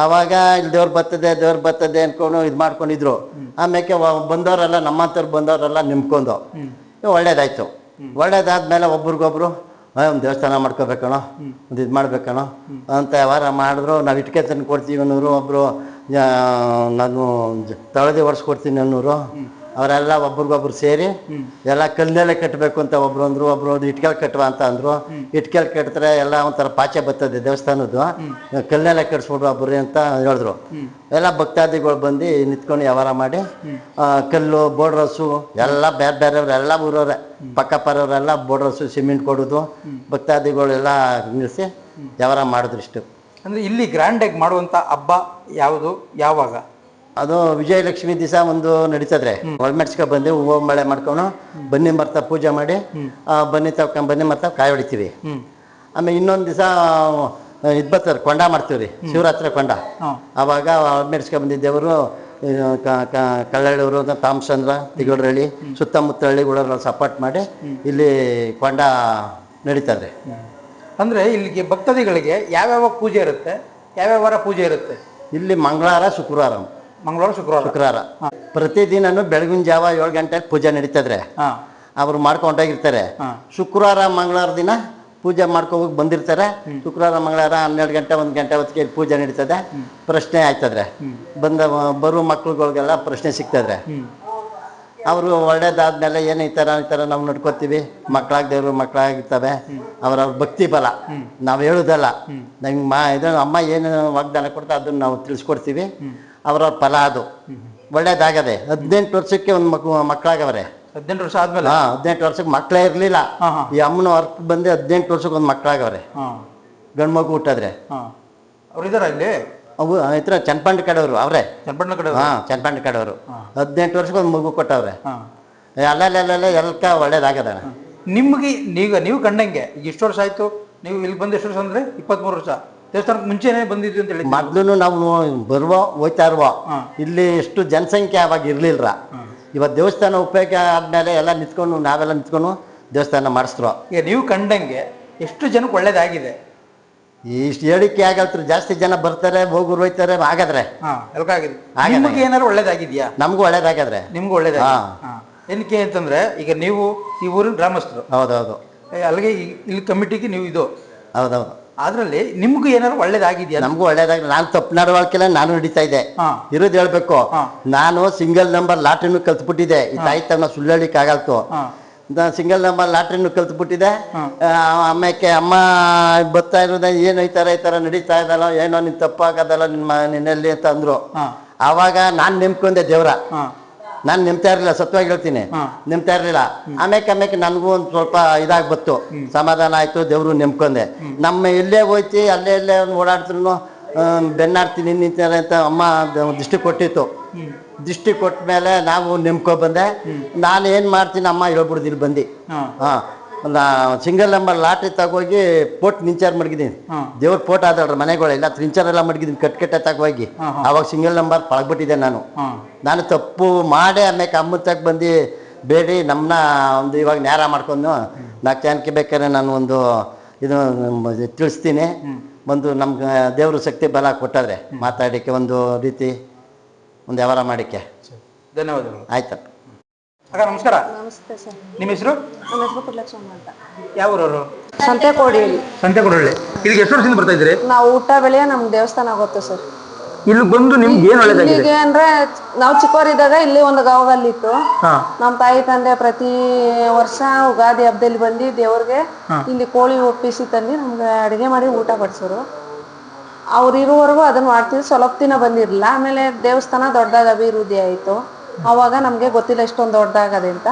ಆವಾಗ ಇಲ್ಲಿ ದೇವ್ರು ಬರ್ತದೆ ದೇವ್ರು ಬರ್ತದೆ ಅಂದ್ಕೊಂಡು ಇದು ಮಾಡ್ಕೊಂಡಿದ್ರು. ಆಮ್ಯಾಕೆ ಬಂದವರೆಲ್ಲ ನಮ್ಮಂಥವ್ರು ಬಂದವರೆಲ್ಲ ನಿಂಬ್ಕೊಂಡು ಒಳ್ಳೇದಾಯ್ತು. ಒಳ್ಳೇದಾದ್ಮೇಲೆ ಒಬ್ರಿಗೊಬ್ರು ಒಂದು ದೇವಸ್ಥಾನ ಮಾಡ್ಕೋಬೇಕಣ ಒಂದು ಇದು ಮಾಡ್ಬೇಕಣ ಅಂತ ವ್ಯವಹಾರ ಮಾಡಿದ್ರು. ನಾವು ಇಟ್ಕೆ ತಂದು ಕೊಡ್ತೀವಿ ಅನ್ನೋರು ಒಬ್ಬರು ನಾನು ತಳದಿ ಒರೆಸ್ಕೊಡ್ತೀನಿ ಅನ್ನೋರು. ಅವರೆಲ್ಲ ಒಬ್ರಿಗೊಬ್ರು ಸೇರಿ ಎಲ್ಲ ಕಲ್ಲಲ್ಲೇ ಕಟ್ಟಬೇಕು ಅಂತ ಒಬ್ರು ಅಂದ್ರು ಒಬ್ರು ಇಟ್ಕೆಲ್ ಕಟ್ಟುವ ಅಂತ ಅಂದ್ರು. ಇಟ್ಕೆಲ್ ಕಟ್ಟಿದ್ರೆ ಎಲ್ಲ ಒಂಥರ ಪಾಚೆ ಬರ್ತದೆ ದೇವಸ್ಥಾನದ್ದು. ಕಲ್ಲಲ್ಲೇ ಕಟ್ಸ್ಬಿಡು ಒಬ್ರು ಅಂತ ಹೇಳಿದ್ರು. ಎಲ್ಲ ಭಕ್ತಾದಿಗಳು ಬಂದು ನಿಂತ್ಕೊಂಡು ವ್ಯವಹಾರ ಮಾಡಿ ಕಲ್ಲು ಬೋರ್ಡ್ರಸ್ಸು ಎಲ್ಲ ಬೇರೆ ಬೇರೆಯವ್ರು ಎಲ್ಲ ಊರವ್ರೆ ಪಕ್ಕ ಪರವರೆಲ್ಲ ಬೋರ್ಡ್ರಸ್ಸು ಸಿಮೆಂಟ್ ಕೊಡೋದು. ಭಕ್ತಾದಿಗಳೆಲ್ಲ ನಿಲ್ಲಿಸಿ ವ್ಯವಹಾರ ಮಾಡಿದ್ರು ಇಷ್ಟು. ಅಂದ್ರೆ ಇಲ್ಲಿ ಗ್ರ್ಯಾಂಡ್ ಆಗಿ ಮಾಡುವಂತ ಹಬ್ಬ ಯಾವುದು? ಯಾವಾಗ? ಅದು ವಿಜಯಲಕ್ಷ್ಮಿ ದಿವಸ ಒಂದು ನಡೀತದ್ರೆ. ಒಳಮೆಡ್ಸ್ಕೊ ಬಂದು ಹೂವು ಮಳೆ ಮಾಡ್ಕೊಂಡು ಬನ್ನಿ ಮರ್ತ ಪೂಜೆ ಮಾಡಿ ಆ, ಬನ್ನಿ ತಗೊಂಡ್ ಬನ್ನಿ ಮರ್ತ ಕಾಯಿ ಹೊಡಿತೀವಿ. ಆಮೇಲೆ ಇನ್ನೊಂದು ದಿವಸ ಇದು ಬರ್ತಾರೆ ಕೊಂಡ ಮಾಡ್ತೀವಿ ರೀ ಶಿವರಾತ್ರಿ ಕೊಂಡ. ಅವಾಗ ಒಳಮೆಡ್ಸ್ಕೊ ಬಂದಿದ್ದೇವರು ಕಳ್ಳಳ್ಳೂರು ತಾಮಸಂದ್ರ ತಿಗೋಡ್ರಳ್ಳಿ ಸುತ್ತಮುತ್ತ ಹಳ್ಳಿಗಳೆಲ್ಲ ಸಪೋರ್ಟ್ ಮಾಡಿ ಇಲ್ಲಿ ಕೊಂಡ ನಡೀತದೆ ಅಂದ್ರೆ ಇಲ್ಲಿಗೆ ಭಕ್ತಾದಿಗಳಿಗೆ ಯಾವ್ಯಾವ ಪೂಜೆ ಇರುತ್ತೆ? ಯಾವ್ಯಾವ ವಾರ ಪೂಜೆ ಇರುತ್ತೆ? ಇಲ್ಲಿ ಮಂಗಳವಾರ ಶುಕ್ರವಾರ. ಮಂಗಳವಾರ ಶುಕ್ರವಾರ. ಶುಕ್ರವಾರ. ಪ್ರತಿದಿನನೂ ಬೆಳಗಿನ ಜಾವ ಏಳು ಗಂಟೆಗೆ ಪೂಜೆ ನಡೀತದ್ರೆ ಅವ್ರು ಅವರು ಮಾಡ್ಕೊಂಡೋಗಿರ್ತಾರೆ. ಶುಕ್ರವಾರ ಮಂಗಳವಾರ ದಿನ ಪೂಜೆ ಮಾಡ್ಕೋಗಿ ಬಂದಿರ್ತಾರೆ. ಶುಕ್ರವಾರ ಮಂಗಳವಾರ ಹನ್ನೆರಡು ಗಂಟೆ ಒಂದು ಗಂಟೆ ಹೊತ್ತಿಗೆ ಪೂಜೆ ನಡೀತದೆ. ಪ್ರಶ್ನೆ ಆಯ್ತದ್ರೆ. ಬಂದ ಬರುವ ಮಕ್ಳುಗಳಿಗೆಲ್ಲ ಪ್ರಶ್ನೆ ಸಿಗ್ತದ್ರೆ. ಅವರು ಒಳ್ಳೇದಾದ್ಮೇಲೆ ಏನು ಈ ಥರ ಈ ಥರ ನಾವು ನಡ್ಕೋತೀವಿ. ಮಕ್ಕಳಾಗ್ದೇವ್ರು ಮಕ್ಕಳಾಗಿರ್ತವೆ ಅವ್ರವ್ರ ಭಕ್ತಿ ಬಲ. ನಾವು ಹೇಳೋದಲ್ಲ. ನಂಗೆ ಮಾ ಇದು ಅಮ್ಮ ಏನು ವಾಗ್ದಾನ ಕೊಡ್ತಾ ಅದನ್ನ ನಾವು ತಿಳಿಸ್ಕೊಡ್ತೀವಿ. ಅವ್ರವ್ರ ಫಲ ಅದು. ಒಳ್ಳೇದಾಗದೆ. ಹದಿನೆಂಟು ವರ್ಷಕ್ಕೆ ಒಂದು ಮಗು ಮಕ್ಕಳಾಗವ್ರೆ. ಹದಿನೆಂಟು ವರ್ಷ ಆದ್ಮೇಲೆ? ಹಾ ಹದಿನೆಂಟು ವರ್ಷಕ್ಕೆ ಮಕ್ಕಳೇ ಇರಲಿಲ್ಲ. ಈ ಅಮ್ಮನ ವರ್ಕ್ ಬಂದು ಹದಿನೆಂಟು ವರ್ಷಕ್ಕೆ ಒಂದು ಮಕ್ಕಳಾಗವ್ರೆ. ಹಾ. ಗಂಡು ಮಗು ಹುಟ್ಟಿದ್ರೆ. ಅವ್ರು ಇದಾರ ಇಲ್ಲಿ? ಅವು ಇತರ ಚನ್ಪಂಡ್ ಕಡೆಯವರು ಅವರೇ. ಚನ್ಪಂಡ್ ಕಡೆ ಹಾ ಚನ್ಪಂಡ್ ಕಡೆಯವರು. ಹದಿನೆಂಟು ವರ್ಷಕ್ಕೆ ಒಂದು ಮಗು ಕೊಟ್ಟವ್ರೆ. ಅಲ್ಲಲ್ಲೆಲ್ಲ ಎಲ್ಕ ಒಳ್ಳೇದಾಗದ ನಿಮ್ಗೆ ನೀವು ನೀವು ಕಂಡಂಗೆ ಇಷ್ಟು ವರ್ಷ ಆಯ್ತು ನೀವು ಇಲ್ಲಿ ಬಂದು ಎಷ್ಟು ವರ್ಷ ಅಂದ್ರೆ? ಇಪ್ಪತ್ಮೂರು ವರ್ಷ. ದೇವಸ್ಥಾನಕ್ಕೆ ಮುಂಚೆನೇ ಬಂದಿದ್ವಿ ಅಂತ ಹೇಳಿ ಮೊದ್ಲು ನಾವು ಬರುವ ಹೋಯ್ತಾ ಇರುವ ಇಲ್ಲಿ ಎಷ್ಟು ಜನಸಂಖ್ಯೆ ಅವಾಗ ಇರ್ಲಿಲ್ರ? ಇವತ್ತು ದೇವಸ್ಥಾನ ಉಪಯೋಗ ಆದ್ಮೇಲೆ ಎಲ್ಲ ನಿಂತ್ಕೊಂಡು ನಾವೆಲ್ಲ ನಿಂತ್ಕೊಂಡು ದೇವಸ್ಥಾನ ಮಾಡಿಸ್ರು ಈಗ ನೀವು ಕಂಡಂಗೆ ಎಷ್ಟು ಜನಕ್ಕೆ ಒಳ್ಳೇದಾಗಿದೆ? ಇಷ್ಟು ಹೇಳಿಕೆ ಆಗಲ್ತರು ಜಾಸ್ತಿ ಜನ ಬರ್ತಾರೆ ಹೋಗುರು ಹೋಯ್ತಾರೆ ಹಾಗಾದ್ರೆ. ನಿಮಗೆ ಏನಾದ್ರು ಒಳ್ಳೇದಾಗಿದ್ಯಾ? ನಮಗೂ ಒಳ್ಳೇದಾಗಾದ್ರೆ. ನಿಮ್ಗೂ ಒಳ್ಳೇದ ಏನಕ್ಕೆ ಅಂತಂದ್ರೆ ಈಗ ನೀವು ಈ ಊರಿನ ಗ್ರಾಮಸ್ಥರು. ಹೌದೌದು. ಅಲ್ಲಿಗೆ ಇಲ್ಲಿ ಕಮಿಟಿಗೆ ನೀವು ಇದು. ಹೌದೌದು. ಅದ್ರಲ್ಲಿ ನಿಮ್ಗೂ ಏನಾದ್ರು ಒಳ್ಳೇದಾಗಿದೆಯಾ? ನಮಗೂ ಒಳ್ಳೇದಾಗ ನಾನು ತಪ್ಪು ನಡವಳಿಕೆಲ್ಲ ನಾನು ನಡೀತಾ ಇದೆ. ಇರೋದು ಹೇಳ್ಬೇಕು. ನಾನು ಸಿಂಗಲ್ ನಂಬರ್ ಲಾಟ್ರಿನೂ ಕಲ್ತ್ಬಿಟ್ಟಿದ್ದೆ. ಈ ತಾಯಿ ತನ್ನ ಸುಳ್ಳು ಹೇಳಿಕ್ ಆಗಲ್ತು ಸಿಂಗಲ್ ನಂಬರ್ ಲಾಟ್ರಿನೂ ಕಲ್ತ್ಬಿಟ್ಟಿದೆ ಆಮೇಲೆ ಅಮ್ಮ ಬರ್ತಾ ಇರೋದ ಏನು ಈ ಥರ ಈ ಥರ ನಡೀತಾ ಇದ್ದಲ್ಲ ಏನೋ ನಿನ್ ತಪ್ಪಾಗದಲ್ಲ ನಿನ್ನ ನಿನ್ನೆಲ್ಲಿ ಅಂತ ಅಂದ್ರು. ಆವಾಗ ನಾನು ನೆಮ್ಕೊಂಡೆ ದೇವ್ರ. ನಾನು ನೆಮ್ತಾ ಇರಲಿಲ್ಲ ಸತ್ವಾಗಿ ಹೇಳ್ತೀನಿ. ನೆಮ್ತಾ ಇರಲಿಲ್ಲ. ಆಮೇಕ್ ಆಮ್ಯಾಕೆ ನನಗೂ ಒಂದು ಸ್ವಲ್ಪ ಇದಾಗಿ ಬತ್ತು ಸಮಾಧಾನ ಆಯ್ತು ದೇವ್ರು ನೆಮ್ಕೊಂಡೆ. ನಮ್ಮ ಇಲ್ಲೇ ಹೋಯ್ತಿ ಅಲ್ಲೇ ಇಲ್ಲೇ ಒಂದು ಓಡಾಡ್ತಿದ್ರು ಬೆನ್ನಾಡ್ತೀನಿ ನಿಂತಾರೆ ಅಂತ ಅಮ್ಮ ದೃಷ್ಟಿ ಕೊಟ್ಟಿತ್ತು. ದೃಷ್ಟಿ ಕೊಟ್ಟ ಮೇಲೆ ನಾವು ನೆಮ್ಕೊ ಬಂದೆ. ನಾನು ಏನು ಮಾಡ್ತೀನಿ ಅಮ್ಮ ಹೇಳ್ಬಿಡ್ದು ಇಲ್ಲಿ ಬಂದು. ಹಾ. ಹಾಂ ಸಿಂಗಲ್ ನಂಬರ್ ಲಾಟ್ರಿ ತಗೋಗಿ ಪೋಟ್ ನಿಂಚಾರ್ ಮಡಗಿದ್ದೀನಿ ದೇವ್ರ ಪೋಟ್ ಆದಳ್ರ ಮನೆಗಳೆಲ್ಲ ತ್ರಿಂಚಾರ್ ಎಲ್ಲ ಮಡಗಿದ್ದೀನಿ ಕಟ್ ಕಟ್ಟೆ ತಗೋಗಿ. ಅವಾಗ ಸಿಂಗಲ್ ನಂಬರ್ ಪಳಗ್ಬಿಟ್ಟಿದ್ದೆ ನಾನು. ನಾನು ತಪ್ಪು ಮಾಡೇ ಆಮೇಲೆ ಅಮ್ಮ ತಗ ಬಂದು ಬೇಡಿ ನಮ್ಮನ್ನ ಒಂದು ಇವಾಗ ನೇರ ಮಾಡ್ಕೊಂಡು ನಾಲ್ಕು ಜನಕ್ಕೆ ಬೇಕಾದ್ರೆ ನಾನು ಒಂದು ಇದು ತಿಳಿಸ್ತೀನಿ. ಒಂದು ನಮ್ಗೆ ದೇವ್ರ ಶಕ್ತಿ ಬಲ ಕೊಟ್ಟಾದ್ರೆ ಮಾತಾಡೋಕ್ಕೆ ಒಂದು ರೀತಿ ಒಂದು ವ್ಯವಹಾರ ಮಾಡೋಕ್ಕೆ. ಧನ್ಯವಾದಗಳು. ಆಯ್ತಪ್ಪ ಅಕ್ಕ ನಮಸ್ಕಾರ. ನಮಸ್ತೆ ಸರ್. ನಿಮ್ಮ ಹೆಸರು? ನಮ್ಮ ಹೆಸರು ಪುಟ್ಟಲಕ್ಷ್ಮಮ್ಮ ಅಂತ. ಯಾವ ಊರವರು ಸಂತೆಕೋಡಿಯಲ್ಲಿ ಸಂತೆಕೊಡಳ್ಳಿ ಇಲ್ಲಿಗೆ ಎಷ್ಟು ವರ್ಷದಿಂದ ಬರ್ತಾ ಇದ್ರಿ ನಾವು ಊಟ ಬೆಳೆಯ ನಮ್ ದೇವಸ್ಥಾನ ಆಗುತ್ತೆ ಸರ್. ಇಲ್ಲಿ ಬಂದು ನಿಮ್ಗೆ ಏನು ಒಳ್ಳೇದಾಗಿದೆ? ಇಲ್ಲಿಗೆ ಅಂದ್ರೆ ನಾವು ಚಿಕ್ಕವರಿದ್ದಾಗ ಇಲ್ಲಿ ಒಂದು ಗಾವಗಲ್ಲಿತ್ತು. ಇತ್ತು ನಮ್ಮ ತಾಯಿ ತಂದೆ ಪ್ರತಿ ವರ್ಷ ಉಗಾದಿ ಹಬ್ಬದಲ್ಲಿ ಬಂದು ದೇವ್ರಿಗೆ ಇಲ್ಲಿ ಕೋಳಿ ಒಪ್ಪಿಸಿ ತಂದು ನಮ್ಗೆ ಅಡಿಗೆ ಮಾಡಿ ಊಟ ಬಡಿಸೋರು ಅವ್ರು ಇರುವವರೆಗೂ ಅದನ್ನ ಮಾಡ್ತಿದ್ರು ಸ್ವಲ್ಪ ದಿನ ಬಂದಿರಲಿಲ್ಲ. ಆಮೇಲೆ ದೇವಸ್ಥಾನ ದೊಡ್ಡದಾಗ ಅಭಿವೃದ್ಧಿ ಆಯಿತು. ಅವಾಗ ನಮ್ಗೆ ಗೊತ್ತಿಲ್ಲ ಇಷ್ಟೊಂದು ದೊಡ್ಡದಾಗದೆ ಅಂತ.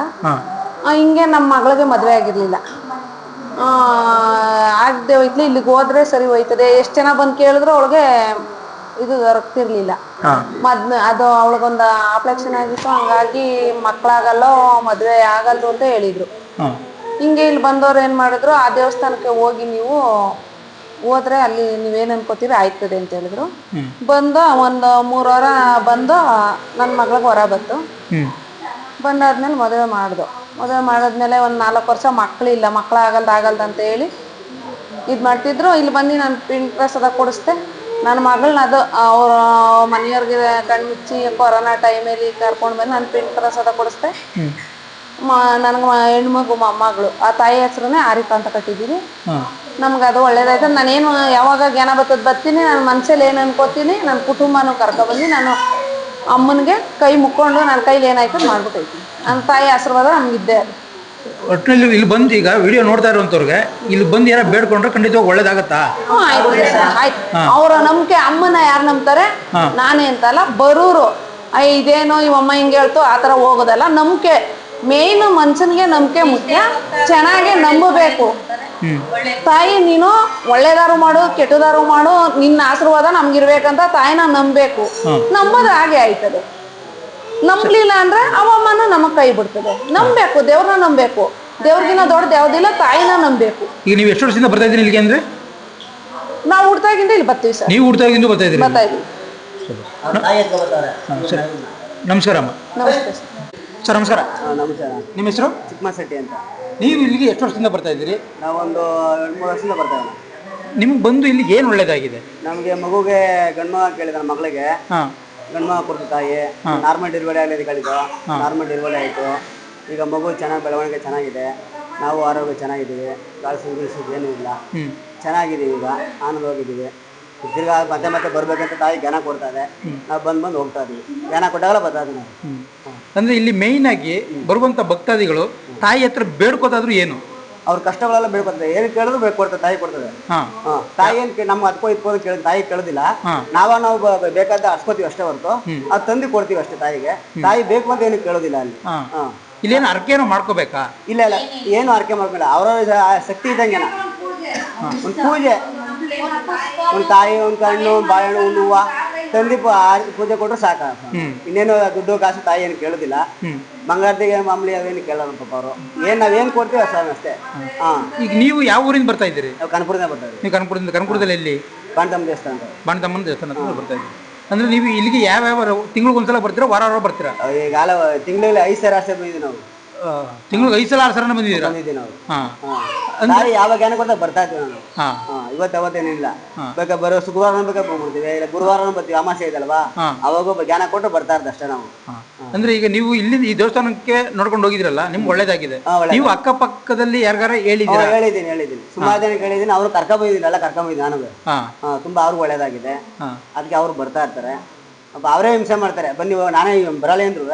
ಆ, ಹಿಂಗೆ ನಮ್ಮ ಮಗಳಿಗೆ ಮದ್ವೆ ಆಗಿರ್ಲಿಲ್ಲ. ಆಗದೆ ಹೋಯ್ತಲಿ ಇಲ್ಲಿಗೆ ಹೋದ್ರೆ ಸರಿ ಹೋಯ್ತದೆ. ಎಷ್ಟು ಜನ ಬಂದು ಕೇಳಿದ್ರು ಅವಳಿಗೆ ಇದು ದೊರಕ್ತಿರ್ಲಿಲ್ಲ. ಮದ್ನ ಅದು ಅವಳಿಗೊಂದು ಆಪ್ಲೆಕ್ಷನ್ ಆಗಿತ್ತು ಹಂಗಾಗಿ ಮಕ್ಕಳಾಗಲ್ಲೋ ಮದ್ವೆ ಆಗಲ್ದು ಅಂತ ಹೇಳಿದ್ರು. ಹಿಂಗೆ ಇಲ್ಲಿ ಬಂದವ್ರು ಏನ್ ಮಾಡಿದ್ರು ಆ ದೇವಸ್ಥಾನಕ್ಕೆ ಹೋಗಿ ನೀವು ಹೋದ್ರೆ ಅಲ್ಲಿ ನೀವೇನು ಅನ್ಕೋತೀರಿ? ಆಯ್ತದೆ ಅಂತ ಹೇಳಿದ್ರು. ಬಂದು ಒಂದು ಮೂರು ವಾರ ಬಂದು ನನ್ನ ಮಗಳಿಗೆ ಹೊರ ಬಂತು. ಬಂದಾದ್ಮೇಲೆ ಮದುವೆ ಮಾಡ್ದು. ಮದುವೆ ಮಾಡಿದ್ಮೇಲೆ ಒಂದು ನಾಲ್ಕು ವರ್ಷ ಮಕ್ಕಳಿಲ್ಲ ಮಕ್ಕಳ ಆಗಲ್ದು ಆಗಲ್ದು ಅಂತ ಹೇಳಿ ಇದು ಮಾಡ್ತಿದ್ರು. ಇಲ್ಲಿ ಬಂದು ನಾನು ಪಿಂಕ್ ಅದ ಕೊಡಿಸ್ದೆ ನನ್ನ ಮಗಳನ್ನ ಅದು ಅವ್ರ ಮನೆಯವ್ರಿಗೆ ಕಣ್ಮುಚ್ಚಿ ಕೊರೋನಾ ಟೈಮಲ್ಲಿ ಕರ್ಕೊಂಡು ಬಂದು ನಾನು ಪಿಂಕ್ ಅದ ಕೊಡಿಸ್ದೆ ಮ ನನಗೆ ಹೆಣ್ಮಗು ಮೊಮ್ಮಗಳು ಆ ತಾಯಿ ಹೆಸರನ್ನೇ ಆರಿಫಾ ಅಂತ ಕಟ್ಟಿದ್ದೀವಿ ನಮ್ಗೆ ಅದು ಒಳ್ಳೇದಾಯ್ತು. ನಾನೇನು ಯಾವಾಗ ಜ್ಞಾನ ಬರ್ತದ ಬರ್ತೀನಿ ನನ್ನ ಮನ್ಸಲ್ಲಿ ಏನು ಅನ್ಕೋತೀನಿ ನನ್ನ ಕುಟುಂಬನೂ ಕರ್ಕೊಬಂದು ನಾನು ಅಮ್ಮನಿಗೆ ಕೈ ಮುಕ್ಕೊಂಡು ನನ್ನ ಕೈಲಿ ಏನಾಯ್ತು ಮಾಡ್ಬಿಟ್ಟೈತಿ. ನನ್ನ ತಾಯಿ ಆಶೀರ್ವಾದ ನಮ್ಗಿದ್ದೆ ಅದು. ಒಟ್ಟಿನಲ್ಲಿ ಇಲ್ಲಿ ಬಂದು ಈಗ ವಿಡಿಯೋ ನೋಡ್ತಾ ಇರುವಂತವ್ರಿಗೆ ಇಲ್ಲಿ ಬಂದು ಏನೋ ಬೇಡ್ಕೊಂಡ್ರೆ ಖಂಡಿತವಾಗಿ ಒಳ್ಳೇದಾಗತ್ತಾ? ಹ್ಞೂ ಆಯ್ತು ಆಯ್ತು. ಅವರ ನಂಬಿಕೆ ಅಮ್ಮನ ಯಾರು ನಂಬ್ತಾರೆ? ನಾನೇ ಅಂತಲ್ಲ ಬರೋರು. ಅಯ್ಯ ಇದೇನೋ ಇವಮ್ಮ ಹಿಂಗೆ ಹೇಳ್ತು ಆ ಥರ ಹೋಗೋದಲ್ಲ ನಂಬಿಕೆ. ಮೇಯ್ನು ಮನುಷ್ಯನಿಗೆ ನಂಬಿಕೆ ಮುಖ್ಯ. ಚೆನ್ನಾಗಿ ನಂಬಬೇಕು. ತಾಯಿ ನೀನು ಒಳ್ಳೇದಾರು ಮಾಡು ಕೆಟ್ಟದಾರು ಮಾಡು ನಿನ್ನ ಆಶೀರ್ವಾದ ನಮ್ಗಿರ್ಬೇಕಂತ ತಾಯಿನ ನಂಬಬೇಕು. ನಂಬೋದು ಹಾಗೆ ಆಯ್ತದೆ. ನಂಬಲಿಲ್ಲ ಅಂದ್ರೆ ಅವಮ್ಮನ ನಮಗ್ ಕೈ ಬಿಡ್ತದೆ. ನಂಬಬೇಕು ದೇವ್ರನ್ನ ನಂಬಬೇಕು. ದೇವ್ರಿಗಿನ ದೊಡ್ಡ ಯಾವ್ದಿಲ್ಲ ತಾಯಿನ ನಂಬಬೇಕು. ಈಗ ನೀವು ಎಷ್ಟು ವರ್ಷದಿಂದ ಬರ್ತಾ ಇದ್ದೀರಿ ಇಲ್ಲಿಗೆ ಅಂದ್ರೆ? ನಾವು ಹುಡ್ತಾಗಿಂದ ಇಲ್ಲಿ ಬರ್ತೀವಿ ಸರ್. ನೀವು ಹುಡ್ತಾಗಿಂದ ಬರ್ತಾ ಇದ್ದೀರಿ ಬರ್ತಾ ಇದ್ದೀವಿ. ನಮಸ್ಕಾರ ಅಮ್ಮ. ನಮಸ್ತೆ ಸರ್. ಸರ್ ನಮಸ್ಕಾರ. ನಮಸ್ಕಾರ. ನಿಮ್ಮ ಹೆಸರು? ಶೆಟ್ಟಿ ಅಂತ. ನೀವು ಇಲ್ಲಿಗೆ ಎಷ್ಟು ವರ್ಷದಿಂದ ಬರ್ತಾ ಇದ್ದೀರಿ? ನಾವೊಂದು ಎರಡು ಮೂರು ವರ್ಷದಿಂದ ಬರ್ತಾ ಇದ್ದೀವಿ. ನಿಮ್ಗೆ ಬಂದು ಇಲ್ಲಿ ಏನು ಒಳ್ಳೇದಾಗಿದೆ? ನಮಗೆ ಮಗುಗೆ ಗಂಡು ಕೇಳಿದ ನನ್ನ ಮಗಳಿಗೆ. ಹಾಂ. ಗಂಡು ಕೊಡ್ತು ತಾಯಿ. ನಾರ್ಮಲ್ ಡೆಲಿವರಿ ಆಗಲಿ ಕೇಳಿದ್ದು ನಾರ್ಮಲ್ ಡೆಲಿವರಿ ಆಯಿತು. ಈಗ ಮಗು ಚೆನ್ನಾಗಿ ಬೆಳವಣಿಗೆ ಚೆನ್ನಾಗಿದೆ. ನಾವು ಆರೋಗ್ಯ ಚೆನ್ನಾಗಿದ್ದೀವಿ. ಗಾಳಿ ಏನು ಏನೂ ಇಲ್ಲ. ಚೆನ್ನಾಗಿದ್ದೀವಿ ಈಗ. ಆನಂದವಾಗಿದ್ದೀವಿ ತಿರ್ಗಾ ಮತ್ತೆ ಮತ್ತೆ ಬರ್ಬೇಕಂತ ತಾಯಿ ಜ್ಞಾನ ಕೊಡ್ತಾ ಇದೆ. ನಾವು ಬಂದು ಬಂದು ಹೋಗ್ತಾ ಇದೀವಿ. ಜ್ಞಾನ ಕೊಟ್ಟಾಗಲ್ಲ ಬರ್ತಾ ಇದ್ದೀವಿ ನಾವು. ಅಂದ್ರೆ ಇಲ್ಲಿ ಮೇಯ್ನ್ ಆಗಿ ಬರುವಂತ ಭಕ್ತಾದಿಗಳು ತಾಯಿ ಹತ್ರ ಬೇಡ್ಕೋತಾದ್ರು ಏನು? ಅವ್ರ ಕಷ್ಟಗಳೆಲ್ಲ ಬೇಡ್ಕೊತಾರೆ. ಏನು ಕೇಳಿದ್ರು ಬೇಡ್ಕೊಡ್ತಾರೆ ತಾಯಿ ಕೊಡ್ತದೆ ಹಾ. ತಾಯಿ ಏನ್ ಕೇ- ನಮ್ಮ ಅದಕ್ಕೋ ಅಂತ ಕೇಳಿದ ತಾಯಿ ಕೇಳೋದಿಲ್ಲ. ನಾವ ನಾವು ಬ- ಬ- ಬೇಕಾದ ಅಷ್ಟೋತಿವಿ ಅಷ್ಟೇ ಹೊರತು. ಅದ್ ತಂದು ಕೊಡ್ತೀವಿ ಅಷ್ಟೇ ತಾಯಿಗೆ. ತಾಯಿ ಬೇಕು ಅಂತ ಏನು ಕೇಳೋದಿಲ್ಲ ಅಲ್ಲಿ. ಹಾ. ಹಾ. ಇಲ್ಲೇನು ಅರ್ಕೆನೋ ಮಾಡ್ಕೋಬೇಕಾ? ಇಲ್ಲ ಇಲ್ಲ. ಏನು ಅರ್ಕೆ ಮಾಡ್ಬೇಡ ಅವರ ಶಕ್ತಿ ಇದ್ದಂಗೆನ ಒಂದು ಪೂಜೆ. ಒಂದು ತಾಯಿ ಒಂದು ಕಣ್ಣು ಒಂದು ಬಾಳೆಹಣ್ಣು ಒಂದು ಹೂವ. ತಂದು ಪೂಜೆ ಕೊಟ್ರೆ ಸಾಕ. ಇನ್ನೇನು ದುಡ್ಡು ಕಾಸು ತಾಯಿ ಏನು ಕೇಳೋದಿಲ್ಲ. ಬಂಗಾರದಿಗೆ ಮಾಮೂಲಿ ಅವೇನು ಕೇಳಲ್ಲ ಪಾಪ ಅವರು. ಏನ್ ನಾವೇನ್ ಕೊಡ್ತೀವಿ ಸರ್ ಅಷ್ಟೇ. ಹಾ. ಈಗ ನೀವು ಯಾವ ಊರಿಂದ ಬರ್ತಾ ಇದ್ದೀರಿ? ನಾವು ಕನಪುರದಿಂದ ಇದ್ದೀವಿ. ನೀವು ಕನಪುರದಿಂದ ಕನಪುರದಲ್ಲಿ ಎಲ್ಲಿ? ಬಾಣತಮ್ಮ ದೇವಸ್ಥಾನ. ಬಾಣತಮ್ಮನ ದೇವಸ್ಥಾನ ಹತ್ರ ಬರ್ತಾ ಇದ್ದೀವಿ ಅಂದ್ರೆ ನೀವು ಇಲ್ಲಿಗೆ ಯಾವ ಯಾವ ತಿಂಗಳಿಗೊಂದ್ಸಲ ಬರ್ತೀರಾ ವಾರ ವಾರ ಬರ್ತೀರಾ? ಈಗಾಲ ತಿಂಗಳಲ್ಲಿ ಐದು ಸಾವಿರ ಅಷ್ಟೇ ಬಂದಿದ್ದೀವಿ ನಾವು. ತಿಂಗಳಿಗೆ ಐದು ಸಲ ಆರು ಸಲ ಬಂದಿದ್ದೀರಾ? ಬಂದಿದ್ದೀವಿ ನಾವು. ಹಾಂ. ಹಾ. ತಾಯಿ ಯಾವಾಗ ಏನೋ ಕೊಡ್ತಾ ಬರ್ತಾ ಇದ್ವಿ ನಾನು ಹಾಂ. ಇವತ್ತು ಅವತ್ತೇನಿಲ್ಲ. ಬೇಕಾ ಬರೋ ಶುಕ್ರವಾರ ಬೇಕಾ ಬಂದ್ಬಿಡ್ತೀವಿ ಇಲ್ಲ ಗುರುವಾರ ಬರ್ತೀವಿ ಅಮಾಸೆ ಇದಲ್ವಾ? ಅವಾಗ ಜ್ಞಾನ ಕೊಟ್ಟು ಬರ್ತಾ ಇರ್ದು ಅಷ್ಟೇ ನಾವು. ಅಂದ್ರೆ ಈಗ ನೀವು ಇಲ್ಲಿ ಈ ದೇವಸ್ಥಾನಕ್ಕೆ ನೋಡ್ಕೊಂಡು ಹೋಗಿದ್ರಲ್ಲ ನಿಮ್ಗೆ ಒಳ್ಳೇದಾಗಿದೆ. ನೀವು ಅಕ್ಕಪಕ್ಕದಲ್ಲಿ ಯಾರಿಗಾರ ಹೇಳಿದ್ದೀರಾ? ಹೇಳಿದ್ದೀನಿ ಹೇಳಿದ್ದೀನಿ. ಸುಮಾರು ಜನ ಹೇಳಿದ್ದೀನಿ ಅವ್ರು ಕರ್ಕೊಂಡ್ ಎಲ್ಲ ಕರ್ಕೊಂಬಂದಿದ್ದೀನಿ ನಾನು. ಹಾ. ಹಾ ತುಂಬಾ ಅವ್ರಿಗೆ ಒಳ್ಳೇದಾಗಿದೆ. ಅದಕ್ಕೆ ಅವ್ರು ಬರ್ತಾ ಇರ್ತಾರೆ. ಅವರೇ ಹಿಂಸೆ ಮಾಡ್ತಾರೆ. ಬನ್ನಿ ಹೋಗೋಣ ನಾನೇ ಬರಲ್ಲ ಅಂದ್ರು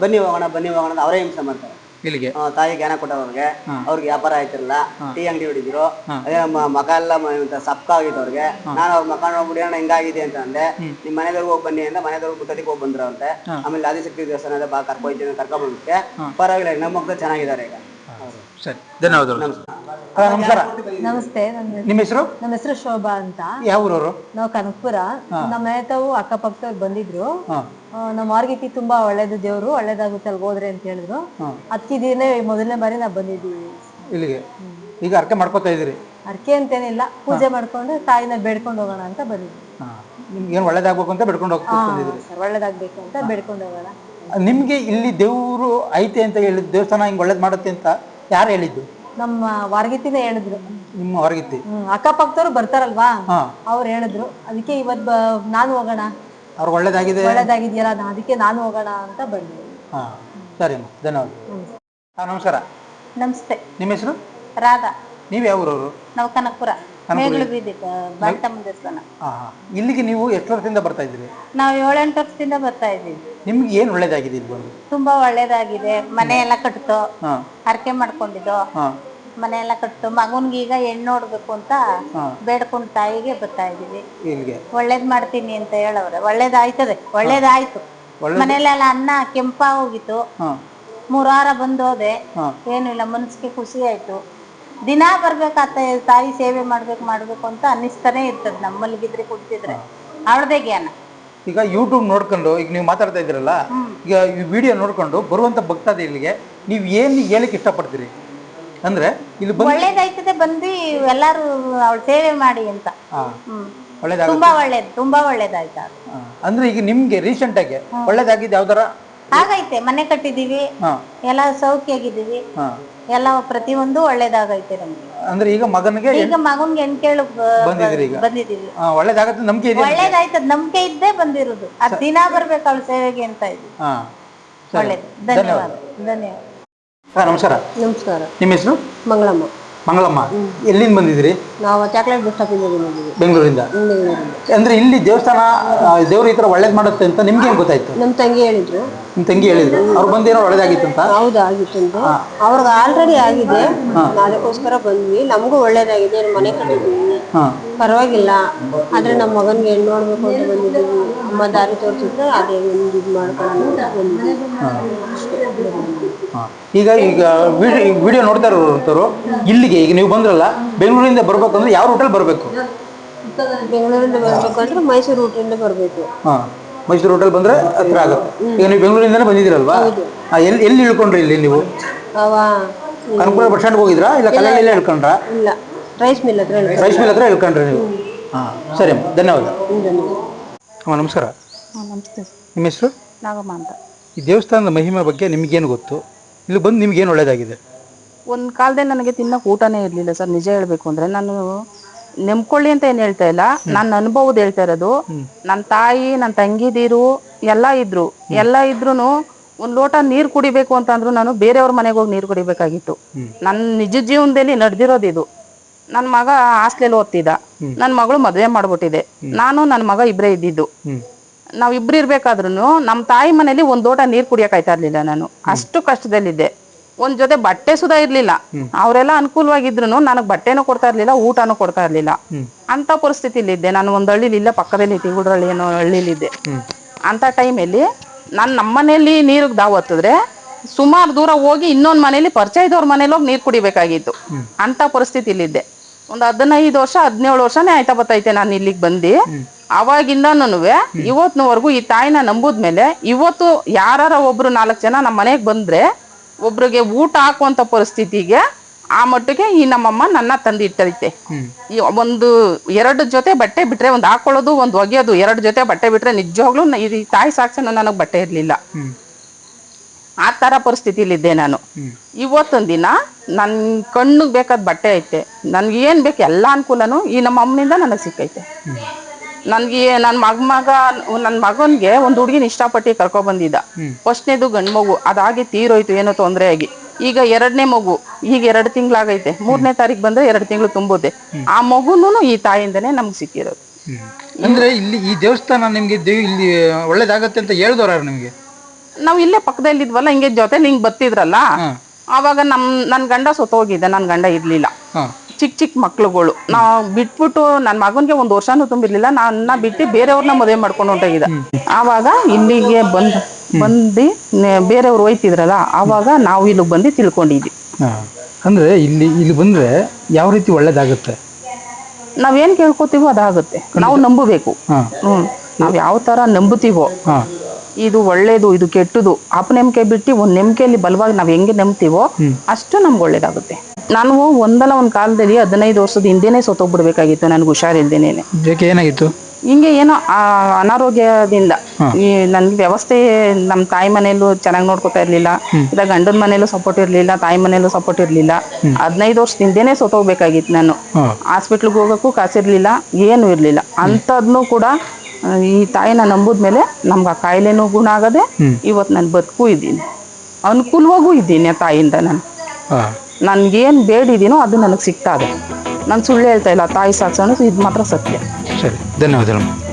ಬನ್ನಿ ಹೋಗೋಣ ಬನ್ನಿ ಹೋಗೋಣ ಅವರೇ ಹಿಂಸೆ ಮಾಡ್ತಾರೆ. ಇಲ್ಲಿಗೆ? ಆ, ತಾಯಿ ಜ್ಞಾನ ಕೊಟ್ಟವ್ರಿಗೆ. ಅವ್ರಿಗೆ ವ್ಯಾಪಾರ ಆಯ್ತಿರಲ್ಲ ಟೀ ಅಂಗಡಿ ಹೊಡಿದ್ರು. ಅದೇ ಮ- ಮಗ ಎಲ್ಲ ಮ- ಸಪ್ಕ ಆಗಿತ್ತು ಅವ್ರಿಗೆ ನಾನು ಅವ್ರ ಮಕ ನೋಡ್ಬಿಡಿ ಅಣ್ಣ ಹಿಂಗಾಗಿದೆ ಅಂತ ಅಂದ್ರೆ ನಿಮ್ ಮನೆದವ್ರಿಗೆ ಹೋಗಿ ಬನ್ನಿ ಅಂತ ಮನೆದವ್ರಿಗೆ ಮುತ್ತದಿಗೆ ಹೋಗಿ ಬಂದ್ರು ಅಂತೆ. ಆಮೇಲೆ ಆದಿಶಕ್ತಿ ದೇವಸ್ಥಾನ ಇದೆ ಬಾ ಕರ್ಕೊಂಡ್ ಕರ್ಕೊಂಡ್ಬಂದಕ್ಕೆ ಪರವಾಗಿಲ್ಲ ನಮ್ಮ ಮಕ್ಕಳು ಚೆನ್ನಾಗಿದ್ದಾರೆ ಈಗ. ಸರಿ ಧನ್ಯವಾದಗಳು. ಹಾ, ನಮಸ್ಕಾರ. ನಮಸ್ತೆ ನನ್ನ ನಿಮ್ಮ ಹೆಸರು? ನಮ್ಮ ಹೆಸರು ಶೋಭಾ ಅಂತ. ಯಾವ ಊರವರು? ನಾವು ಕನಕಪುರ. ನಮ್ಮ ಮನೆ ತಾವು ಅಕ್ಕಪಕ್ಕದವ್ರು ಬಂದಿದ್ರು. ಆ, ನಮ್ಮ ಮಾರ್ಗಿತಿ ತುಂಬಾ ಒಳ್ಳೇದು ದೇವ್ರು ಒಳ್ಳೇದಾಗುತ್ತೆ ಅಲ್ಲಿ ಹೋದ್ರೆ ಅಂತ ಹೇಳಿದ್ರು. ಅದಕ್ಕೆ ದಿನೇ ಮೊದಲನೇ ಬಾರಿ ನಾವು ಬಂದಿದ್ದೀವಿ. ಇಲ್ಲಿಗೆ? ಈಗ ಅರ್ಕೆ ಮಾಡ್ಕೋತಾ ಇದ್ದೀರಿ? ಅರ್ಕೆ ಅಂತೇನಿಲ್ಲ ಪೂಜೆ ಮಾಡ್ಕೊಂಡು ತಾಯಿನ ಬೇಡ್ಕೊಂಡು ಹೋಗೋಣ ಅಂತ ಬಂದಿದ್ವಿ ಹಾ. ನಿಮ್ಗೆ ಏನು ಒಳ್ಳೇದಾಗಬೇಕು ಅಂತ ಬೆಡ್ಕೊಂಡು ಹೋಗ್ತಾ ಬಂದಿದ್ದೀರಿ ಸರ್ ಒಳ್ಳೇದಾಗ್ಬೇಕು ಅಂತ ಬೇಡ್ಕೊಂಡು ಹೋಗೋಣ. ನಿಮ್ಗೆ ಇಲ್ಲಿ ದೇವರು ಐತೆ ಅಂತ ಹೇಳಿ ದೇವಸ್ಥಾನ ಹಿಂಗೆ ಒಳ್ಳೇದು ಮಾಡುತ್ತೆ ಅಂತ ಯಾರು ಹೇಳಿದ್ದು? ನಮ್ಮ ವಾರ್ಗಿತಿನೇ ಹೇಳಿದ್ರು. ನಿಮ್ಮ ಹೊರಗಿತ್ತಿ ಹ್ಮ್ ಅಕ್ಕಪಕ್ಕದವ್ರು ಬರ್ತಾರಲ್ವಾ? ಹಾ. ಅವ್ರು ಹೇಳಿದ್ರು ಅದಕ್ಕೆ ಇವತ್ ಬ- ನಾನು ಹೋಗೋಣ. ಅವ್ರಿಗೆ ಒಳ್ಳೇದಾಗಿದೆ. ಒಳ್ಳೇದಾಗಿದೆಯಲ್ಲ ನಾ- ಅದಕ್ಕೆ ನಾನು ಹೋಗೋಣ ಅಂತ ಬಂದೆ ಹಾ ಸರಿ ಅಮ್ಮ ಧನ್ಯವಾದ. ಹಾಂ ನಮಸ್ಕಾರ. ನಮಸ್ತೆ. ನಿಮ್ಮ ಹೆಸರು? ರಾಧಾ. ನೀವು ಯಾವ ಊರವರು? ನಾವು ಕನಕಪುರ. ದೇವಸ್ಥಾನ. ಹಾಂ ಹಾಂ ಇಲ್ಲಿಗೆ ನೀವು ಎಷ್ಟು ವರ್ಷದಿಂದ ಬರ್ತಾ ಇದ್ದೀರಿ? ನಾವು ಏಳೆಂಟು ವರ್ಷದಿಂದ ಬರ್ತಾ ಇದ್ದೀವಿ. ನಿಮ್ಗೆ ಏನು ಒಳ್ಳೇದಾಗಿದೆ ಇಲ್ಲಿ ಬಂದು? ತುಂಬಾ ಒಳ್ಳೇದಾಗಿದೆ. ಮನೆ ಎಲ್ಲ ಕಟ್ತು. ಹಾಂ. ಹರಕೆ ಮಾಡ್ಕೊಂಡಿದ್ದೋ. ಹಾಂ. ಮನೆ ಎಲ್ಲ ಕಟ್ತು. ಮಗನ್ಗೆ ಈಗ ಹೆಣ್ಣು ನೋಡ್ಬೇಕು ಅಂತ ಬೇಡ್ಕೊಂಡು ತಾಯಿಗೆ ಬರ್ತಾ ಇದೀವಿ ಇಲ್ಲಿಗೆ? ಒಳ್ಳೇದ್ ಮಾಡ್ತೀನಿ ಅಂತ ಹೇಳವ್ರೆ. ಒಳ್ಳೇದಾಯ್ತದೆ. ಒಳ್ಳೇದಾಯ್ತು. ಮನೇಲೆಲ್ಲ ಅನ್ನ ಕೆಂಪ ಹೋಗಿತ್ತು. ಹಾಂ. ಮೂರಾರ ಬಂದೋದೆ ಏನು ಇಲ್ಲ ಮನ್ಸಿಗೆ ಖುಷಿ ಆಯ್ತು. ದಿನ ಬರ್ಬೇಕಾತ ತಾಯಿ ಸೇವೆ ಮಾಡ್ಬೇಕು ಮಾಡ್ಬೇಕು ಅಂತ ಅನ್ನಿಸ್ತಾನೆ ಇರ್ತದೆ ನಮ್ಮಲ್ಲಿ ಬಿದ್ರೆ ಕುಡ್ತಿದ್ರೆ ಅವಳದೇ ಜ್ಞಾನ. ಈಗ ಯೂಟ್ಯೂಬ್ ನೋಡ್ಕೊಂಡು ಈಗ ನೀವು ಮಾತಾಡ್ತಾ ಇದ್ರಲ್ಲ ಈಗ ಈ ವಿಡಿಯೋ ನೋಡ್ಕೊಂಡು ಬರುವಂತ ಭಕ್ತಾದಿಗಳಿಗೆ ನೀವು ಏನು ಹೇಳಕ್ ಇಷ್ಟಪಡ್ತೀರಿ? ಅಂದ್ರೆ ಇಲ್ಲಿ ಒಳ್ಳೇದಾಯ್ತದೆ ಬಂದು ಎಲ್ಲಾರು ಅವಳು ಸೇವೆ ಮಾಡಿ ಅಂತ. ಹ್ಮ್. ಒಳ್ಳೇದಾಗ ತುಂಬಾ ಒಳ್ಳೇದು ತುಂಬಾ ಒಳ್ಳೇದಾಯ್ತು ಅಂದ್ರೆ ಈಗ ಈಗ ರೀಸೆಂಟ್ ಆಗಿ ಒಳ್ಳೇದಾಗಿದ್ದು ಯಾವ್ದಾರ ಹಾಗೈತೆ ಮನೆ ಕಟ್ಟಿದೀವಿ ಎಲ್ಲ ಸೌಖ್ಯ ಆಗಿದೀವಿ ಎಲ್ಲಾ ಪ್ರತಿಯೊಂದು ಒಳ್ಳೇದಾಗೈತೆ ನಮ್ಗೆ. ಅಂದ್ರೆ ಈಗ ಮಗನಿಗೆ ಈಗ ಮಗನ್ಗೆ ಹೆಣ್ ಕೇಳು ಬಂದಿದ್ದೀರಿ ಈಗ? ಬಂದಿದೀವಿ ಒಳ್ಳೇದಾಗತ್ತೆ ನಂಬಿಕೆ ಇದೆ ಒಳ್ಳೇದಾಯ್ತದ ನಂಬಿಕೆ ಇದ್ದೇ ಬಂದಿರೋದು. ಅದ್ ದಿನ ಬರ್ಬೇಕು ಅವಳ ಸೇವೆಗೆ ಅಂತ ಇದ್ವಿ ಹಾಂ ಒಳ್ಳೇದು. ಧನ್ಯವಾದ. ಧನ್ಯವಾದ. ಹಾಂ ನಮಸ್ಕಾರ. ನಮಸ್ಕಾರ. ನಿಮ್ಮ ಹೆಸರು? ಮಂಗಳಮ್ಮ. ಮಂಗಳಮ್ಮ ಎಲ್ಲಿಂದ ಬಂದಿದ್ರಿ ನಾವು ಚಾಕ್ಲೇಟ್ ಬಸ್ ಸ್ಟಾಪಿಂದ ಬಂದಿದ್ದೀವಿ. ಬೆಂಗಳೂರಿಂದ? ಅಂದ್ರೆ ಇಲ್ಲಿ ದೇವಸ್ಥಾನ ದೇವ್ರ ಈ ತರ ಒಳ್ಳೇದ್ ಮಾಡುತ್ತೆ ಅಂತ ನಿಮ್ಗೆ ಏನ್ ಗೊತ್ತಾಯ್ತು? ನಮ್ಮ ತಂಗಿ ಹೇಳಿದ್ರು. ನಿಮ್ ತಂಗಿ ಹೇಳಿದ್ರು? ಅವ್ರು ಬಂದೇನೋ ಏನೋ ಒಳ್ಳೇದಾಗಿತ್ತು ಅಂತ? ಹೌದು ಆಗಿತ್ತು ಅಂತ. ಅವ್ರಿಗೆ ಆಲ್ರೆಡಿ ಆಗಿದೆ. ಅದಕ್ಕೋಸ್ಕರ ಬಂದ್ವಿ. ನಮಗೂ ಒಳ್ಳೇದಾಗಿದೆ. ನಮ್ಮ ಮನೆ ಹಾಂ. ಪರವಾಗಿಲ್ಲ. ಆದ್ರೆ ನಮ್ಮ ಮಗನ್ಗೆ ಹೆಣ್ಣು ನೋಡ್ಬೇಕು ಅಂತ ಬಂದಿದ್ದೀವಿ. ಅಮ್ಮ ದಾರಿ ತೋರಿಸಿದ್ರೆ ಅದೇ ಒಂದು ಇದು ಮಾಡ್ಕೊಂಡು ಬಂದಿದ್ದೀವಿ ಈಗ ಈಗ ವಿಡಿಯೋ ವಿಡಿಯೋ ನೋಡ್ತಾ ಇರೋರು ಇಲ್ಲಿಗೆ ಈಗ ನೀವು ಬಂದ್ರಲ್ಲ ಬೆಂಗಳೂರಿಂದ ಬರ್ಬೇಕು ಅಂದ್ರೆ ಯಾವ ರೂಟಲ್ಲಿ ಬರಬೇಕು? ಬೆಂಗಳೂರಿಂದ ಬರ್ಬೇಕು ಅಂದ್ರೆ ಮೈಸೂರು ರೂಟಿಂದ ಬರಬೇಕು. ಹಾಂ ಮೈಸೂರು ರೂಟಲ್ಲಿ ಬಂದ್ರೆ ಹತ್ರ ಆಗುತ್ತೆ. ಈಗ ನೀವು ಬೆಂಗಳೂರಿಂದ ಬಂದಿದ್ದೀರಲ್ವಾ? ಎಲ್ಲಿ ಎಲ್ಲಿ ಇಳ್ಕೊಂಡ್ರಿ ಇಲ್ಲಿ ನೀವು? ಅನುಕೂಲ ಕನಕಪುರ ಬಸ್ ಸ್ಟ್ಯಾಂಡ್ಗೆ ಹೋಗಿದ್ರಾ? ಇಲ್ಲ ಕಲ್ಲಳ್ಳಿಲ್ಲೇ ಇಳ್ಕೊಂಡ್ರಾ? ಇಲ್ಲ. ರೈಸ್ ಮಿಲ್ ಹತ್ರ. ರೈಸ್ ಮಿಲ್ ಹತ್ರ ಇಳ್ಕೊಂಡ್ರಿ ನೀವು? ಹಾಂ ಸರಿ ಅಮ್ಮ ಧನ್ಯವಾದ. ಅಮ್ಮ ನಮಸ್ಕಾರ. ನಮಸ್ತೆ. ನಿಮ್ಮ ಹೆಸರು? ನಾಗಮ್ಮ ಅಂತ. ಈ ದೇವಸ್ಥಾನದ ಮಹಿಮೆ ಬಗ್ಗೆ ನಿಮಗೇನು ಗೊತ್ತು? ಇಲ್ಲಿ ಬಂದು ನಿಮ್ಗೇನು ಒಳ್ಳೇದಾಗಿದೆ? ಒಂದು ಕಾಲದಲ್ಲಿ ನನಗೆ ತಿನ್ನಕ್ಕೆ ಊಟನೇ ಇರಲಿಲ್ಲ ಸರ್ ನಿಜ ಹೇಳಬೇಕು ಅಂದರೆ ನಾನು ನೆಮ್ಕೊಳ್ಳಿ ಅಂತ ಏನು ಹೇಳ್ತಾ ಇಲ್ಲ. ನನ್ನ ಅನುಭವದ ಹೇಳ್ತಾ ಇರೋದು ನನ್ನ ತಾಯಿ ನನ್ನ ತಂಗಿದೀರು ಎಲ್ಲ ಇದ್ರು. ಎಲ್ಲ ಇದ್ರು ಒಂದು ಲೋಟ ನೀರು ಕುಡಿಬೇಕು ಅಂತಂದ್ರು ನಾನು ಬೇರೆಯವ್ರ ಮನೆಗೆ ಹೋಗಿ ನೀರು ಕುಡಿಬೇಕಾಗಿತ್ತು. ನನ್ನ ನಿಜ ಜೀವನದಲ್ಲಿ ನಡೆದಿರೋದು ಇದು. ನನ್ನ ಮಗ ಹಾಸ್ಟೆಲ್ ಓದ್ತಿದ್ದ. ನನ್ನ ಮಗಳು ಮದುವೆ ಮಾಡ್ಬಿಟ್ಟಿದೆ. ನಾನು ನನ್ನ ಮಗ ಇಬ್ಬರೇ ಇದ್ದಿದ್ದು. ನಾವ್ ಇಬ್ರು ಇರ್ಬೇಕಾದ್ರೂ ನಮ್ಮ ತಾಯಿ ಮನೇಲಿ ಒಂದ್ ಲೋಟ ನೀರ್ ಕುಡಿಯಕಾಯ್ತಾ ಇರ್ಲಿಲ್ಲ ನಾನು. ಅಷ್ಟು ಕಷ್ಟದಲ್ಲಿದ್ದೆ. ಒಂದ್ ಜೊತೆ ಬಟ್ಟೆ ಸುಧಾ ಇರ್ಲಿಲ್ಲ. ಅವರೆಲ್ಲ ಅನುಕೂಲವಾಗಿದ್ರು ನನಗ್ ಬಟ್ಟೆನೂ ಕೊಡ್ತಾ ಇರ್ಲಿಲ್ಲ ಊಟನೂ ಕೊಡ್ತಾ ಇರ್ಲಿಲ್ಲ. ಅಂತ ಪರಿಸ್ಥಿತಿಲಿದ್ದೆ. ನಾನು ಒಂದ್ ಹಳ್ಳಿಲಿ ಇಲ್ಲ ಪಕ್ಕದಲ್ಲಿ ತಿಗುಡ್ರಳ್ಳಿ ಅನ್ನೋ ಹಳ್ಳಿಲಿದ್ದೆ. ಅಂತ ಟೈಮಲ್ಲಿ ನಾನು ನಮ್ಮ ಮನೇಲಿ ನೀರಿಗೆ ದಾವ್ ಹತ್ತಿದ್ರೆ ಸುಮಾರು ದೂರ ಹೋಗಿ ಇನ್ನೊಂದ್ ಮನೇಲಿ ಪರಿಚಯದವ್ರ ಮನೇಲಿ ಹೋಗಿ ನೀರ್ ಕುಡಿಬೇಕಾಗಿತ್ತು. ಅಂತ ಪರಿಸ್ಥಿತಿಲಿದ್ದೆ. ಒಂದ್ ಹದಿನೈದು ವರ್ಷ ಹದಿನೇಳು ವರ್ಷನೇ ಆಯ್ತಾ ಬತ್ತೈತೆ ನಾನು ಇಲ್ಲಿಗೆ ಬಂದು. ಅವಾಗಿಂದನೂ ಇವತ್ತಿನವರೆಗೂ ಈ ತಾಯಿನ ನಂಬುದ್ಮೇಲೆ ಇವತ್ತು ಯಾರ ಒಬ್ರು ನಾಲ್ಕು ಜನ ನಮ್ಮ ಮನೆಗೆ ಬಂದ್ರೆ ಒಬ್ರಿಗೆ ಊಟ ಹಾಕುವಂತ ಪರಿಸ್ಥಿತಿಗೆ ಆ ಮಟ್ಟಿಗೆ ಈ ನಮ್ಮಮ್ಮ ನನ್ನ ತಂದಿಟ್ಟೈತೆ ಈ ಒಂದು ಎರಡು ಜೊತೆ ಬಟ್ಟೆ ಬಿಟ್ರೆ ಒಂದು ಹಾಕೊಳ್ಳೋದು ಒಂದು ಒಗೆಯೋದು ಎರಡು ಜೊತೆ ಬಟ್ಟೆ ಬಿಟ್ರೆ ನಿಜವಾಗ್ಲೂ ಈ ತಾಯಿ ಸಾಕ್ಷಿ ನನಗೆ ಬಟ್ಟೆ ಇರಲಿಲ್ಲ. ಆ ಥರ ಪರಿಸ್ಥಿತಿಲಿದ್ದೆ ನಾನು. ಇವತ್ತೊಂದು ದಿನ ನನ್ನ ಕಣ್ಣಿಗೆ ಬೇಕಾದ ಬಟ್ಟೆ ಐತೆ. ನನಗೆ ಏನು ಬೇಕು ಎಲ್ಲ ಅನುಕೂಲನೂ ಈ ನಮ್ಮ ಅಮ್ಮನಿಂದ ನನಗೆ ಸಿಕ್ಕೈತೆ. ನನಗೆ ನನ್ನ ಮಗ ಮಗ ನನ್ನ ಮಗನಿಗೆ ಒಂದು ಹುಡುಗಿನ ಇಷ್ಟಪಟ್ಟು ಕರ್ಕೊಬಂದಿದ್ದ ಫಸ್ಟ್ನೇದು ಗಂಡು ಮಗು. ಅದಾಗಿ ತೀರೋಯ್ತು ಏನೋ ತೊಂದರೆ ಆಗಿ. ಈಗ ಎರಡನೇ ಮಗು. ಈಗ ಎರಡು ತಿಂಗಳಾಗೈತೆ. ಮೂರನೇ ತಾರೀಕು ಬಂದ್ರೆ ಎರಡು ತಿಂಗಳು ತುಂಬುತ್ತೆ. ಆ ಮಗುನು ಈ ತಾಯಿಂದನೇ ನಮ್ಗೆ ಸಿಕ್ಕಿರೋದು. ಅಂದ್ರೆ ಇಲ್ಲಿ ಈ ದೇವಸ್ಥಾನ ನಿಮ್ಗೆ ಇಲ್ಲಿ ಒಳ್ಳೇದಾಗತ್ತೆ ಅಂತ ಹೇಳಿದವ್ರ ನಿಮ್ಗೆ? ನಾವು ಇಲ್ಲೇ ಪಕ್ಕದಲ್ಲಿ ಇದ್ವಲ್ಲ ಹಿಂಗೆ ಜೊತೆ ನಿಂಗೆ ಬತ್ತಿದ್ರಲ್ಲ ಆವಾಗ ನಮ್ ನನ್ನ ಗಂಡ ಸೊತೋಗಿದ್ದೆ ನನ್ನ ಗಂಡ ಇರ್ಲಿಲ್ಲ. ಚಿಕ್ಕ ಚಿಕ್ಕ ಮಕ್ಳುಗಳು. ನಾವ್ ಬಿಟ್ಬಿಟ್ಟು ನನ್ನ ಮಗನಿಗೆ ಒಂದು ವರ್ಷನೂ ತುಂಬಿರ್ಲಿಲ್ಲ ನನ್ನ ಬಿಟ್ಟು ಬೇರೆಯವ್ರನ್ನ ಮದುವೆ ಮಾಡ್ಕೊಂಡು ಹೊಂಟೋಗಿದ್ದ ಆವಾಗ ಇಲ್ಲಿಗೆ ಬಂದ್ ಬಂದು ಬೇರೆಯವ್ರು ಹೋಯ್ತಿದ್ರಲ್ಲ ಆವಾಗ ನಾವು ಇಲ್ಲಿಗೆ ಬಂದು ತಿಳ್ಕೊಂಡಿದ್ವಿ. ಅಂದ್ರೆ ಇಲ್ಲಿ ಇಲ್ಲಿ ಬಂದ್ರೆ ಯಾವ ರೀತಿ ಒಳ್ಳೇದಾಗುತ್ತೆ? ನಾವೇನ್ ಕೇಳ್ಕೊತೀವೋ ಅದಾಗುತ್ತೆ. ನಾವು ನಂಬಬೇಕು. ಹ್ಮ್. ನಾವ್ ಯಾವ ತರ ನಂಬುತ್ತೀವೋ. ಇದು ಒಳ್ಳೇದು ಇದು ಕೆಟ್ಟದು ಅಪನೆಂಬಿಕೆ ಬಿಟ್ಟು ಒಂದ್ ನಂಬಿಕೆಯಲ್ಲಿ ಬಲವಾಗಿ ನಾವ್ ಹೆಂಗೆ ನೆಮ್ತೀವೋ ಅಷ್ಟು ನಮ್ಗೆ ಒಳ್ಳೇದಾಗುತ್ತೆ. ನಾನು ಒಂದಲ್ಲ ಒಂದ್ ಕಾಲದಲ್ಲಿ ಹದಿನೈದು ವರ್ಷದ ಹಿಂದೆನೆ ಸೋತೋಗ್ಬಿಡ್ಬೇಕಾಗಿತ್ತು ನನ್ಗೆ ಹುಷಾರಿಲ್ದೇನೆ ಯಾಕೆ ಏನಾಗಿತ್ತು? ಹಿಂಗೆ ಏನೋ ಆ ಅನಾರೋಗ್ಯದಿಂದ. ಈ ನನ್ಗೆ ವ್ಯವಸ್ಥೆ ನಮ್ಮ ತಾಯಿ ಮನೆಯಲ್ಲೂ ಚೆನ್ನಾಗಿ ನೋಡ್ಕೊತಾ ಇರ್ಲಿಲ್ಲ. ಇಲ್ಲ ಗಂಡನ ಮನೆಯಲ್ಲೂ ಸಪೋರ್ಟ್ ಇರ್ಲಿಲ್ಲ ತಾಯಿ ಮನೇಲೂ ಸಪೋರ್ಟ್ ಇರ್ಲಿಲ್ಲ. ಹದಿನೈದು ವರ್ಷದಿಂದೇನೆ ಸತ್ತೋಗ್ಬೇಕಾಗಿತ್ತು ನಾನು. ಹಾಸ್ಪಿಟ್ಲಿಗೆ ಹೋಗೋಕ್ಕೂ ಕಾಸಿರ್ಲಿಲ್ಲ ಏನು ಇರ್ಲಿಲ್ಲ. ಅಂಥದ್ನು ಕೂಡ ಈ ತಾಯಿನ ನಂಬುದ್ಮೇಲೆ ನಮ್ಗೆ ಆ ಕಾಯಿಲೆನೂ ಗುಣ ಆಗದೆ ಇವತ್ತು ನಾನು ಬದುಕು ಇದ್ದೀನಿ. ಅನುಕೂಲವಾಗೂ ಇದ್ದೀನಿ ಆ ತಾಯಿಯಿಂದ ನಾನು. ನನ್ಗೇನು ಬೇಡಿದ್ದೀನೋ ಅದು ನನಗೆ ಸಿಗ್ತಾ ಇದೆ ನಾನು ಸುಳ್ಳು ಹೇಳ್ತಾ ಇಲ್ಲ ತಾಯಿ ಸಾಕ್ಸೋಣ ಇದು ಮಾತ್ರ ಸತ್ಯ. ಸರಿ ಧನ್ಯವಾದಗಳು.